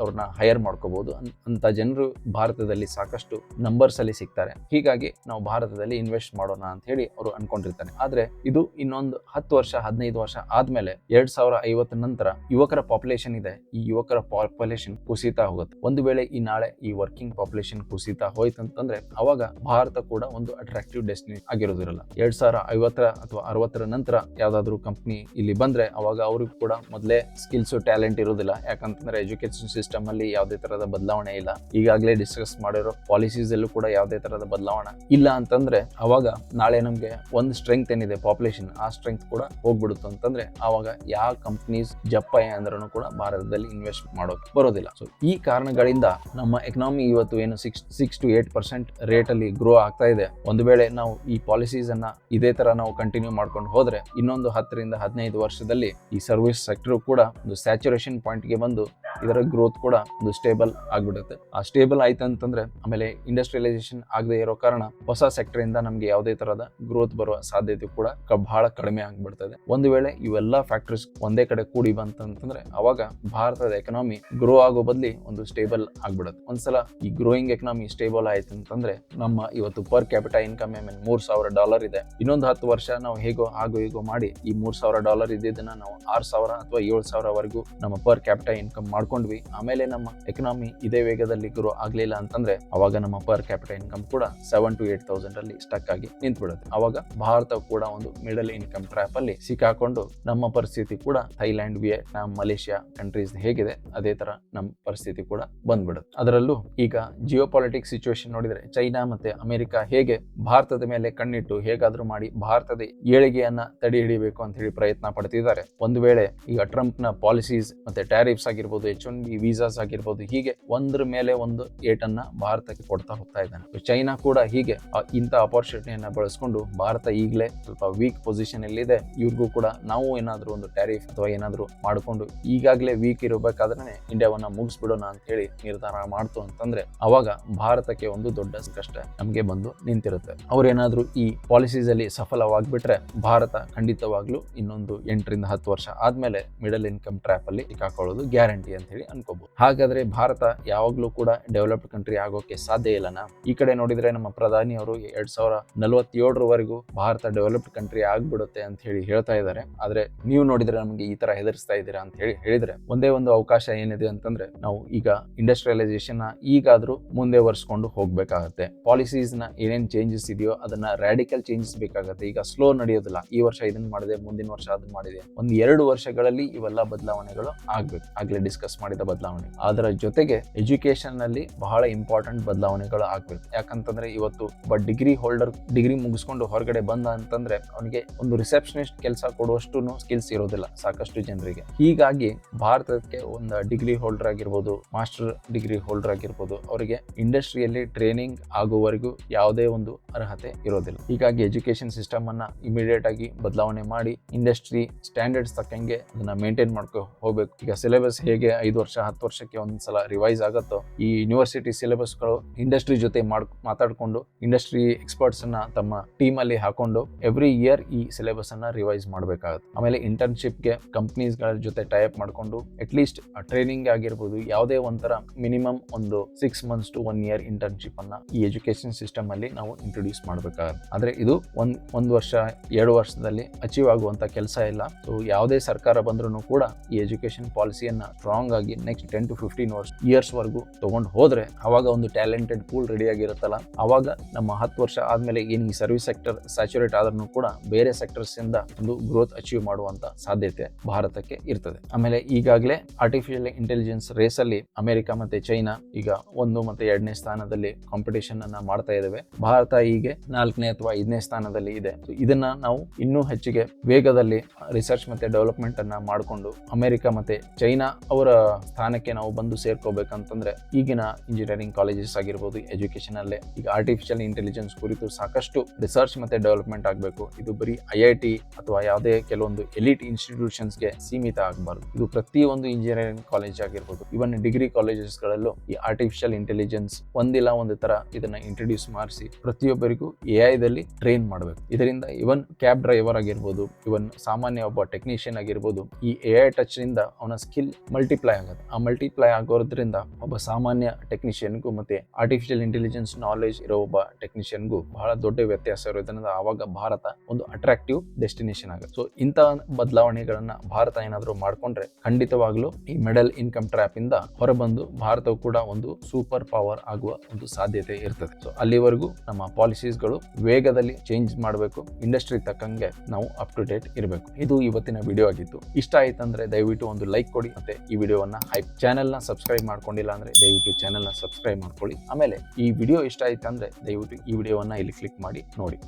A: ಅವ್ರನ್ನ ಹೈಯರ್ ಮಾಡ್ಕೋಬಹುದು ಅಂತ ಜನರು ಭಾರತದಲ್ಲಿ ಸಾಕಷ್ಟು ನಂಬರ್ಸ್ ಅಲ್ಲಿ ಸಿಗ್ತಾರೆ. ಹೀಗಾಗಿ ನಾವು ಭಾರತದಲ್ಲಿ ಇನ್ವೆಸ್ಟ್ ಮಾಡೋಣ ಅಂತ ಹೇಳಿ ಅವರು ಅನ್ಕೊಂಡಿರ್ತಾರೆ. ಆದ್ರೆ ಇದು ಇನ್ನೊಂದು ಹತ್ತು ವರ್ಷ, ಹದಿನೈದು ವರ್ಷ ಆದ್ಮೇಲೆ ಎರಡ್ ಸಾವಿರ ಐವತ್ತ ನಂತರ ಯುವಕರ ಪಾಪ್ಯುಲೇಷನ್ ಇದೆ. ಈ ಯುವಕರ ಪಾಪ್ಯುಲೇಷನ್ ಕುಸಿತಾ ಹೋಗುತ್ತೆ. ಒಂದು ವೇಳೆ ಈ ನಾಳೆ ಈ ವರ್ಕಿಂಗ್ ಪಾಪ್ಯುಲೇಷನ್ ಕುಸಿತಾ ಹೋಯ್ತಂತಂದ್ರೆ ಅವಾಗ ಭಾರತ ಕೂಡ ಒಂದು ಅಟ್ರಾಕ್ಟಿವ್ ಡೆಸ್ಟಿನಿ ಆಗಿರೋದಿರಲ್ಲ. ಎರಡ್ ಸಾವಿರ ಐವತ್ತರ ಅಥವಾ ಅರವತ್ತರ ನಂತರ ಯಾವ್ದಾದ್ರು ಕಂಪ್ನಿ ಇಲ್ಲಿ ಬಂದ್ರೆ ಅವಾಗ ಅವ್ರಿಗೂ ಕೂಡ ಮೊದಲೇ ಸ್ಕಿಲ್ಸ್ ಟ್ಯಾಲೆಂಟ್ ಇರೋದಿಲ್ಲ. ಯಾಕಂತಂದ್ರೆ ಎಜುಕೇಶನ್ ಸಿಸ್ಟಮ್ ಅಲ್ಲಿ ಯಾವುದೇ ತರದ ಬದಲಾವಣೆ ಇಲ್ಲ. ಈಗಾಗಲೇ ಡಿಸ್ಕಸ್ ಮಾಡಿರೋ ಪಾಲಿಸೀಸ್ ಅಲ್ಲೂ ಕೂಡ ಯಾವುದೇ ತರದ ಬದಲಾವಣೆ ಇಲ್ಲ ಅಂತಂದ್ರೆ ಅವಾಗ ನಾಳೆ ನಮ್ಗೆ ಒಂದು ಸ್ಟ್ರೆಂತ್ ಏನಿದೆ ಪಾಪ್ಯುಲೇಷನ್ ಆ ಸ್ಟ್ರೆಂತ್ ಕೂಡ ಹೋಗ್ಬಿಡುತ್ತೆ ಅಂತಂದ್ರೆ ಅವಾಗ ಯಾವ ಕಂಪ್ನೀಸ್ ಜಪ್ಪಾಯ ಅಂದ್ರೂ ಕೂಡ ಭಾರತದಲ್ಲಿ ಇನ್ವೆಸ್ಟ್ ಮಾಡೋಕೆ ಬರೋದಿಲ್ಲ. ಸೊ ಈ ಕಾರಣಗಳಿಂದ ನಮ್ಮ ಎಕನಾಮಿ ಇವತ್ತು ಏನು six six to eight percent rate ಅಲ್ಲಿ ಗ್ರೋ ಆಗ್ತಾ ಇದೆ. ಒಂದು ವೇಳೆ ನಾವು ಈ ಪಾಲಿಸೀಸ್ ಅನ್ನ ಇದೇ ತರ ನಾವು ಕಂಟಿನ್ಯೂ ಮಾಡ್ಕೊಂಡು ಹೋದ್ರೆ ಇನ್ನೊಂದು ಹತ್ತರಿಂದ ಹದಿನೈದು ವರ್ಷದಲ್ಲಿ ಈ ಸರ್ವಿಸ್ ಸೆಕ್ಟರ್ ಕೂಡ ಒಂದು ಸ್ಯಾಚುರೇಷನ್ ಪಾಯಿಂಟ್ಗೆ ಬಂದು ಇದರ ಗ್ರೋತ್ ಕೂಡ ಒಂದು ಸ್ಟೇಬಲ್ ಆಗಿಬಿಡುತ್ತೆ. ಆ ಸ್ಟೇಬಲ್ ಆಯ್ತು ಅಂತಂದ್ರೆ ಆಮೇಲೆ ಇಂಡಸ್ಟ್ರಿಯಲೈಸೇಷನ್ ಆಗದೆ ಇರೋ ಕಾರಣ ಹೊಸ ಸೆಕ್ಟರ್ ಇಂದ ನಮಗೆ ಯಾವುದೇ ತರಹದ ಗ್ರೋತ್ ಬರುವ ಸಾಧ್ಯತೆ ಕೂಡ ಬಹಳ ಕಡಿಮೆ ಆಗಿಬಿಡ್ತದೆ. ಒಂದು ವೇಳೆ ಇವೆಲ್ಲ ಫ್ಯಾಕ್ಟರ್ಸ್ ಒಂದೇ ಕಡೆ ಕೂಡಿ ಬಂತಂತಂದ್ರೆ ಅವಾಗ ಭಾರತದ ಎಕನಾಮಿ ಗ್ರೋ ಆಗೋ ಬದ್ಲಿ ಒಂದು ಸ್ಟೇಬಲ್ ಆಗ್ಬಿಡುತ್ತೆ. ಒಂದ್ಸಲ ಈ ಗ್ರೋಯಿಂಗ್ ಎಕನಾಮಿ ಸ್ಟೇಬಲ್ ಆಯ್ತು ಅಂತಂದ್ರೆ ನಮ್ಮ ಇವತ್ತು ಪರ್ ಕ್ಯಾಪಿಟಲ್ ಇನ್ಕಮ್ ಮೇಲೆ ಮೂರ್ ಸಾವಿರ ಡಾಲರ್ ಇದೆ. ಇನ್ನೊಂದು ಹತ್ತು ವರ್ಷ ನಾವು ಹೇಗೋ ಹಾಗೋ ಹೇಗೋ ಮಾಡಿ ಈ ಮೂರ್ ಸಾವಿರ ಡಾಲರ್ ಇದ್ದಿದ್ದನ್ನ ನಾವು ಆರ್ ಸಾವಿರ ಅಥವಾ ಏಳು ಸಾವಿರವರೆಗೂ ನಮ್ಮ ಪರ್ ಕ್ಯಾಪಿಟಲ್ ಇನ್ಕಮ್ ಮಾಡ್ಕೊಂಡ್ವಿ. ಆಮೇಲೆ ನಮ್ಮ ಎಕನಾಮಿ ಇದೇ ವೇಗದಲ್ಲಿ ಗ್ರೋ ಆಗ್ಲಿಲ್ಲ ಅಂತಂದ್ರೆ ಅವಾಗ ನಮ್ಮ ಪರ್ ಕ್ಯಾಪಿಟಲ್ ಇನ್ಕಮ್ ಕೂಡ ಸೆವೆನ್ ಟು ಏಟ್ ತೌಸಂಡ್ ಅಲ್ಲಿ ಸ್ಟಕ್ ಆಗಿ ನಿಂತ್ಬಿಡುತ್ತೆ. ಅವಾಗ ಭಾರತ ಕೂಡ ಒಂದು ಮಿಡಲ್ ಇನ್ಕಮ್ ಟ್ರ್ಯಾಪ್ ಅಲ್ಲಿ ಸಿಕ್ಕಾಕೊಂಡು ನಮ್ಮ ಪರಿಸ್ಥಿತಿ ಕೂಡ ಥೈಲ್ಯಾಂಡ್ ವಿಯೆಟ್ನಾಂ ಮಲೇಷಿಯಾ ಕಂಟ್ರೀಸ್ ಹೇಗಿದೆ. ಅದೇ ತರ ನಮ್ಮ ಪರಿಸ್ಥಿತಿ ಕೂಡ ಬಂದ್ಬಿಡುತ್ತೆ. ಅದರಲ್ಲೂ ಈಗ ಜಿಯೋ ಪಾಲಿಟಿಕ್ಸ್ ಸಿಚುವೇಶನ್ ನೋಡಿದ್ರೆ ಚೈನಾ ಮತ್ತೆ ಅಮೆರಿಕ ಹೇಗೆ ಭಾರತದ ಮೇಲೆ ಕಣ್ಣಿಟ್ಟು ಹೇಗಾದ್ರೂ ಮಾಡಿ ಭಾರತದ ಏಳಿಗೆಯನ್ನ ತಡೆ ಹಿಡಿಬೇಕು ಅಂತ ಹೇಳಿ ಪ್ರಯತ್ನ ಪಡ್ತಿದ್ದಾರೆ. ಒಂದು ವೇಳೆ ಈಗ ಟ್ರಂಪ್ನ ಪಾಲಿಸೀಸ್ ಮತ್ತೆ ಟ್ಯಾರಿಫ್ಸ್ ಆಗಿರ್ಬೋದು ಎಚ್ ಒನ್ ಬಿ ವೀಸಾಸ್ ಆಗಿರ್ಬೋದು, ಹೀಗೆ ಒಂದ್ರ ಮೇಲೆ ಒಂದು ಏಟನ್ನ ಭಾರತಕ್ಕೆ ಕೊಡ್ತಾ ಹೋಗ್ತಾ ಇದ್ದಾನೆ. ಚೈನಾ ಕೂಡ ಹೀಗೆ ಇಂಥ ಅಪರ್ಚುನಿಟಿಯನ್ನ ಬಳಸ್ಕೊಂಡು ಭಾರತ ಈಗಲೇ ಸ್ವಲ್ಪ ವೀಕ್ ಪೊಸಿಷನ್ ಇದೆ ಇವ್ರಿಗೂ ಕೂಡ ನಾವು ಏನಾದ್ರೂ ಒಂದು ಟ್ಯಾರಿಫ್ ಅಥವಾ ಏನಾದ್ರೂ ಮಾಡಿಕೊಂಡು ಈಗಾಗಲೇ ವೀಕ್ ಇರಬೇಕಾದ್ರೆ ಇಂಡಿಯಾವನ್ನ ಮುಗಿಸ್ಬಿಡೋಣ ಅಂತ ಹೇಳಿ ನಿರ್ಧಾರ ಮಾಡ್ತು ಅಂತಂದ್ರೆ ಅವಾಗ ಭಾರತಕ್ಕೆ ಒಂದು ದೊಡ್ಡ ಕಷ್ಟ ನಮಗೆ ಬಂದು ನಿಂತಿರುತ್ತೆ. ಅವ್ರೇನಾದ್ರೂ ಈ ಪಾಲಿಸೀಸ್ ಅಲ್ಲಿ ಸಫಲವಾಗ್ಬಿಟ್ರೆ ಭಾರತ ಖಂಡಿತವಾಗ್ಲೂ ಇನ್ನೊಂದು ಎಂಟರಿಂದ ಹತ್ತು ವರ್ಷ ಆದ್ಮೇಲೆ ಮಿಡಲ್ ಇನ್ಕಮ್ ಟ್ರ್ಯಾಪ್ ಅಲ್ಲಿ ಹಾಕೊಳ್ಳೋದು ಗ್ಯಾರಂಟಿ ಅಂತ ಹೇಳಿ ಅನ್ಕೋಬಹುದು ಹಾಗಾದ್ರೆ ಭಾರತ ಯಾವಾಗ್ಲೂ ಕೂಡ ಡೆವಲಪ್ಡ್ ಕಂಟ್ರಿ ಆಗೋಕೆ ಸಾಧ್ಯ ಇಲ್ಲನಾ? ಈ ಕಡೆ ನೋಡಿದ್ರೆ ನಮ್ಮ ಪ್ರಧಾನಿ ಅವರು ಎರಡ್ ಸಾವಿರ ನಲವತ್ತೇಳರವರೆಗೂ ಭಾರತ ಡೆವಲಪ್ಡ್ ಕಂಟ್ರಿ ಆಗ್ಬಿಡುತ್ತೆ ಅಂತ ಹೇಳಿ ಹೇಳ್ತಾ ಇದ್ದಾರೆ. ಆದ್ರೆ ನೀವು ನೋಡಿದ್ರೆ ನಮಗೆ ಈ ತರ ಹೆದರ್ಸ್ತಾ ಇದ್ದೀರಾ ಅಂತ ಹೇಳಿ ಹೇಳಿದ್ರೆ ಒಂದೇ ಒಂದು ಅವಕಾಶ ಏನಿದೆ ಅಂತಂದ್ರೆ ನಾವು ಈಗ ಇಂಡಸ್ಟ್ರಿಯಲೈಸೇಷನ್ ಈಗಾದರೂ ಮುಂದೆ ವರ್ಸ್ಕೊಂಡು ಹೋಗ್ಬೇಕಾಗತ್ತೆ. ಪಾಲಿಸೀಸ್ನ ಏನೇನ್ ಚೇಂಜಸ್ ಇದೆಯೋ ಅದನ್ನ ರ್ಯಾಡಿಕಲ್ ಚೇಂಜಸ್ ಬೇಕಾಗುತ್ತೆ. ಈಗ ಸ್ಲೋ ನಡೆಯೋದಿಲ್ಲ. ಈ ವರ್ಷ ಇದನ್ನ ಮಾಡಿದೆ, ಮುಂದಿನ ವರ್ಷ ಅದನ್ನ ಮಾಡಿದೆ. ಒಂದ್ ಎರಡು ವರ್ಷಗಳಲ್ಲಿ ಇವೆಲ್ಲ ಬದಲಾವಣೆಗಳು ಆಗ್ಬೇಕು ಆಗ್ಲೇ ಡಿಸ್ಕಸ್ ಮಾಡಿದ ಬದಲಾವಣೆ. ಅದರ ಜೊತೆಗೆ ಎಜುಕೇಶನ್ನಲ್ಲಿ ಬಹಳ ಇಂಪಾರ್ಟೆಂಟ್ ಬದಲಾವಣೆಗಳು ಆಗ್ಬೇಕು. ಯಾಕಂತಂದ್ರೆ ಇವತ್ತು ಒಬ್ಬ ಡಿಗ್ರಿ ಹೋಲ್ಡರ್ ಡಿಗ್ರಿ ಮುಗಿಸ್ಕೊಂಡು ಹೊರಗಡೆ ಬಂದ ಅಂತಂದ್ರೆ ಅವನಿಗೆ ಒಂದು ರಿಸೆಪ್ಷನಿಸ್ಟ್ ಕೆಲಸ ಕೊಡುವಷ್ಟು ಸ್ಕಿಲ್ಸ್ ಇರೋದಿಲ್ಲ ಸಾಕಷ್ಟು ಜನರಿಗೆ. ಹೀಗಾಗಿ ಭಾರತಕ್ಕೆ ಒಂದು ಡಿಗ್ರಿ ಹೋಲ್ಡರ್ ಆಗಿರ್ಬೋದು ಮಾಸ್ಟರ್ ಡಿಗ್ರಿ ಹೋಲ್ಡರ್ ಆಗಿರ್ಬೋದು, ಅವರಿಗೆ ಇಂಡಸ್ಟ್ರಿಯಲ್ಲಿ ಟ್ರೈನಿಂಗ್ ಆಗುವವರೆಗೂ ಯಾವುದೇ ಒಂದು ಅರ್ಹತೆ ಇರೋದಿಲ್ಲ. ಹೀಗಾಗಿ ಎಜುಕೇಶನ್ ಸಿಸ್ಟಮ್ ಅನ್ನ ಇಮಿಡಿಯೇಟ್ ಆಗಿ ಬದಲಾವಣೆ ಮಾಡಿ ಇಂಡಸ್ಟ್ರಿ ಸ್ಟ್ಯಾಂಡರ್ಡ್ಸ್ ತಕ್ಕಂಗೆ ಅದನ್ನ ಮೇಂಟೈನ್ ಮಾಡ್ಕೊ ಹೋಗ್ಬೇಕು. ಈಗ ಸಿಲೆಬಸ್ ಹೇಗೆ ಐದು ವರ್ಷ, ಹತ್ತು ವರ್ಷಕ್ಕೆ ಒಂದ್ಸಲ ರಿವೈಸ್ ಆಗುತ್ತೋ, ಈ ಯೂನಿವರ್ಸಿಟಿ ಸಿಲೆಬಸ್ಗಳು ಇಂಡಸ್ಟ್ರಿ ಜೊತೆ ಮಾಡ್ ಮಾತಾಡಿಕೊಂಡು ಇಂಡಸ್ಟ್ರಿ ಎಕ್ಸ್ಪರ್ಟ್ಸ್ ಅನ್ನ ತಮ್ಮ ಟೀಮ್ ಅಲ್ಲಿ ಹಾಕೊಂಡು ಎವ್ರಿ ಇಯರ್ ಈ ಸಿಲೆಬಸ್ ಅನ್ನ ರಿವೈಸ್ ಮಾಡಬೇಕಾಗುತ್ತೆ. ಆಮೇಲೆ ಇಂಟರ್ನ್ಶಿಪ್ಗೆ ಕಂಪ್ನೀಸ್ಗಳ ಜೊತೆ ಟೈಪ್ ಮಾಡಿಕೊಂಡು ಅಟ್ಲೀಸ್ಟ್ ಟ್ರೈನಿಂಗ್ ಆಗಿರ್ಬೋದು ಯಾವುದೇ ಒಂಥರ ಮಿನಿಮಮ್ ಒಂದು six months to one year internship ಅನ್ನ ಈ ಎಜುಕೇಶನ್ ಸಿಸ್ಟಮ್ ಅಲ್ಲಿ ನಾವು ಇಂಟ್ರೊಡ್ಯೂಸ್ ಮಾಡಬೇಕಾಗುತ್ತೆ. ಆದ್ರೆ ಇದು ಒಂದ್, ಒಂದು ವರ್ಷ, ಎರಡು ವರ್ಷದಲ್ಲಿ ಅಚೀವ್ ಆಗುವಂತ ಕೆಲಸ ಇಲ್ಲ. ಸೊ ಯಾವುದೇ ಸರ್ಕಾರ ಬಂದ್ರೂ ಕೂಡ ಈ ಎಜುಕೇಶನ್ ಪಾಲಿಸಿಯನ್ನ ಸ್ಟ್ರಾಂಗ್ ಆಗಿ ನೆಕ್ಸ್ಟ್ ಟೆನ್ ಟು ಫಿಫ್ಟೀನ್ ವರ್ಷ ಇಯರ್ಸ್ ವರೆಗೂ ತಗೊಂಡು ಹೋದ್ರೆ ಅವಾಗ ಒಂದು ಟ್ಯಾಲೆಂಟೆಡ್ ಪೂಲ್ ರೆಡಿ ಆಗಿರುತ್ತಲ್ಲ. ಅವಾಗ ನಮ್ಮ ಹತ್ತು ವರ್ಷ ಆದ್ಮೇಲೆ ಏನ್ ಈ ಸರ್ವಿಸ್ ಸೆಕ್ಟರ್ ಸ್ಯಾಚುರೇಟ್ ಆದ್ರೂ ಕೂಡ ಬೇರೆ ಸೆಕ್ಟರ್ಸ್ ಇಂದ ಒಂದು ಗ್ರೋತ್ ಅಚೀವ್ ಮಾಡುವಂತ ಸಾಧ್ಯತೆ ಭಾರತಕ್ಕೆ ಇರ್ತದೆ. ಆಮೇಲೆ ಈಗಾಗಲೇ ಆರ್ಟಿಫಿಷಿಯಲ್ ಇಂಟೆಲಿಜೆನ್ಸ್ ರೇಸ್ ಅಲ್ಲಿ ಅಮೆರಿಕ ಮತ್ತೆ ಚೈನಾ ಈಗ ಒಂದು ಮತ್ತೆ ಎರಡನೇ ಸ್ಥಾನದಲ್ಲಿ ಕಾಂಪಿಟೇಷನ್ ಅನ್ನ ಮಾಡ್ತಾ ಇದ್ದಾವೆ ಭಾರತ ಹೀಗೆ ನಾಲ್ಕನೇ ಅಥವಾ ಐದನೇ ಸ್ಥಾನದಲ್ಲಿ ಇದೆ. ಇದನ್ನ ನಾವು ಇನ್ನೂ ಹೆಚ್ಚಿಗೆ ವೇಗದಲ್ಲಿ ರಿಸರ್ಚ್ ಮತ್ತೆ ಡೆವಲಪ್ಮೆಂಟ್ ಅನ್ನ ಮಾಡಿಕೊಂಡು ಅಮೆರಿಕ ಮತ್ತೆ ಚೈನಾ ಅವರ ಸ್ಥಾನಕ್ಕೆ ನಾವು ಬಂದು ಸೇರ್ಕೋಬೇಕಂತಂದ್ರೆ ಈಗಿನ ಇಂಜಿನಿಯರಿಂಗ್ ಕಾಲೇಜಸ್ ಆಗಿರ್ಬೋದು ಎಜುಕೇಶನ್ ಅಲ್ಲೇ ಈಗ ಆರ್ಟಿಫಿಷಿಯಲ್ ಇಂಟೆಲಿಜೆನ್ಸ್ ಕುರಿತು ಸಾಕಷ್ಟು ರಿಸರ್ಚ್ ಮತ್ತೆ ಡೆವಲಪ್ಮೆಂಟ್ ಆಗಬೇಕು. ಇದು ಬರೀ ಐ ಐ ಟಿ ಅಥವಾ ಯಾವುದೇ ಕೆಲವೊಂದು ಎಲಿಟ್ ಇನ್ಸ್ಟಿಟ್ಯೂಷನ್ಸ್ಗೆ ಸೀಮಿತ ಆಗಬಾರ್ದು. ಇದು ಪ್ರತಿಯೊಂದು ಇಂಜಿನಿಯರಿಂಗ್ ಕಾಲೇಜ್ ಆಗಿರ್ಬೋದು. ಇವನ್ ಡಿಗ್ರಿ ಕಾಲೇಜಸ್ಗಳಲ್ಲೂ ಈ ಆರ್ಟಿಫಿಷಿಯಲ್ ಇಂಟೆಲಿಜೆನ್ಸ್ ಒಂದಿಲ್ಲ ಒಂದು ತರ ಇದನ್ನ ಇಂಟ್ರೊಡ್ಯೂಸ್ ಮಾಡಿಸಿ ಪ್ರತಿಯೊಬ್ಬರಿಗೂ ಎ ದಲ್ಲಿ ಟ್ರೈನ್ ಮಾಡಬೇಕು. ಇದರಿಂದ ಇವನ್ ಕ್ಯಾಬ್ ಡ್ರೈವರ್ ಆಗಿರ್ಬೋದು ಇವನ್ ಸಾಮಾನ್ಯ ಒಬ್ಬ ಟೆಕ್ನಿಷಿಯನ್ ಆಗಿರ್ಬೋದು, ಈ ಎ ಐ ಟಚ್ನಿಂದ ಅವನ ಸ್ಕಿಲ್ ಮಲ್ಟಿಪ್ಲೈ ಆಗುತ್ತೆ. ಆ ಮಲ್ಟಿಪ್ಲೈ ಆಗೋದ್ರಿಂದ ಒಬ್ಬ ಸಾಮಾನ್ಯ ಟೆಕ್ನಿಷಿಯನ್ಗೂ ಮತ್ತೆ ಆರ್ಟಿಫಿಷಿಯಲ್ ಇಂಟೆಲಿಜೆನ್ಸ್ ನಾಲೆಜ್ ಇರೋ ಒಬ್ಬ ಟೆಕ್ನಿಷಿಯನ್ಗೂ ಬಹಳ ದೊಡ್ಡ ವ್ಯತ್ಯಾಸ ಇರೋದ್ರಿಂದ ಆವಾಗ ಭಾರತ ಒಂದು ಅಟ್ರಾಕ್ಟಿವ್ ಡೆಸ್ಟಿನೇಷನ್ ಆಗುತ್ತೆ. ಸೊ ಇಂತಹ ಬದಲಾವಣೆಗಳನ್ನ ಭಾರತ ಏನಾದರೂ ಮಾಡ್ಕೊಂಡ್ರೆ ಖಂಡಿತವಾಗ್ಲೂ ಈ ಮೆಡಲ್ ಇನ್ಕಮ್ ಟ್ರ್ಯಾಪ್ ಇಂದ ಹೊರಬಂದು ಭಾರತವು ಕೂಡ ಒಂದು ಸೂಪರ್ ಪವರ್ ಆಗುವ ಒಂದು ಸಾಧ್ಯತೆ ಇರ್ತದೆ. ಸೊ ಅಲ್ಲಿವರೆಗೂ ನಮ್ಮ ಪಾಲಿಸೀಸ್ಗಳು ವೇಗದಲ್ಲಿ ಚೇಂಜ್ ಮಾಡಬೇಕು ಇಂಡಸ್ಟ್ರಿ ತಕ್ಕಂಗೆ ನಾವು ಅಪ್ ಟು ಡೇಟ್ ಇರಬೇಕು. ಇದು ಇವತ್ತಿನ ವಿಡಿಯೋ ಆಗಿತ್ತು. ಇಷ್ಟ ಆಯ್ತಂದ್ರೆ ದಯವಿಟ್ಟು ಒಂದು ಲೈಕ್ ಕೊಡಿ ಮತ್ತೆ ಈ ವಿಡಿಯೋವನ್ನ ಹೈಪ್ ಚಾನೆಲ್ ಸಬ್ಸ್ಕ್ರೈಬ್ ಮಾಡ್ಕೊಂಡಿಲ್ಲ ಅಂದ್ರೆ ದಯವಿಟ್ಟು ಚಾನೆಲ್ ಸಬ್ಸ್ಕ್ರೈಬ್ ಮಾಡ್ಕೊಳ್ಳಿ. ಆಮೇಲೆ ಈ ವಿಡಿಯೋ ಇಷ್ಟ ಆಯ್ತಂದ್ರೆ ದಯವಿಟ್ಟು ಈ ವಿಡಿಯೋವನ್ನ ಇಲ್ಲಿ ಕ್ಲಿಕ್ ಮಾಡಿ ನೋಡಿ.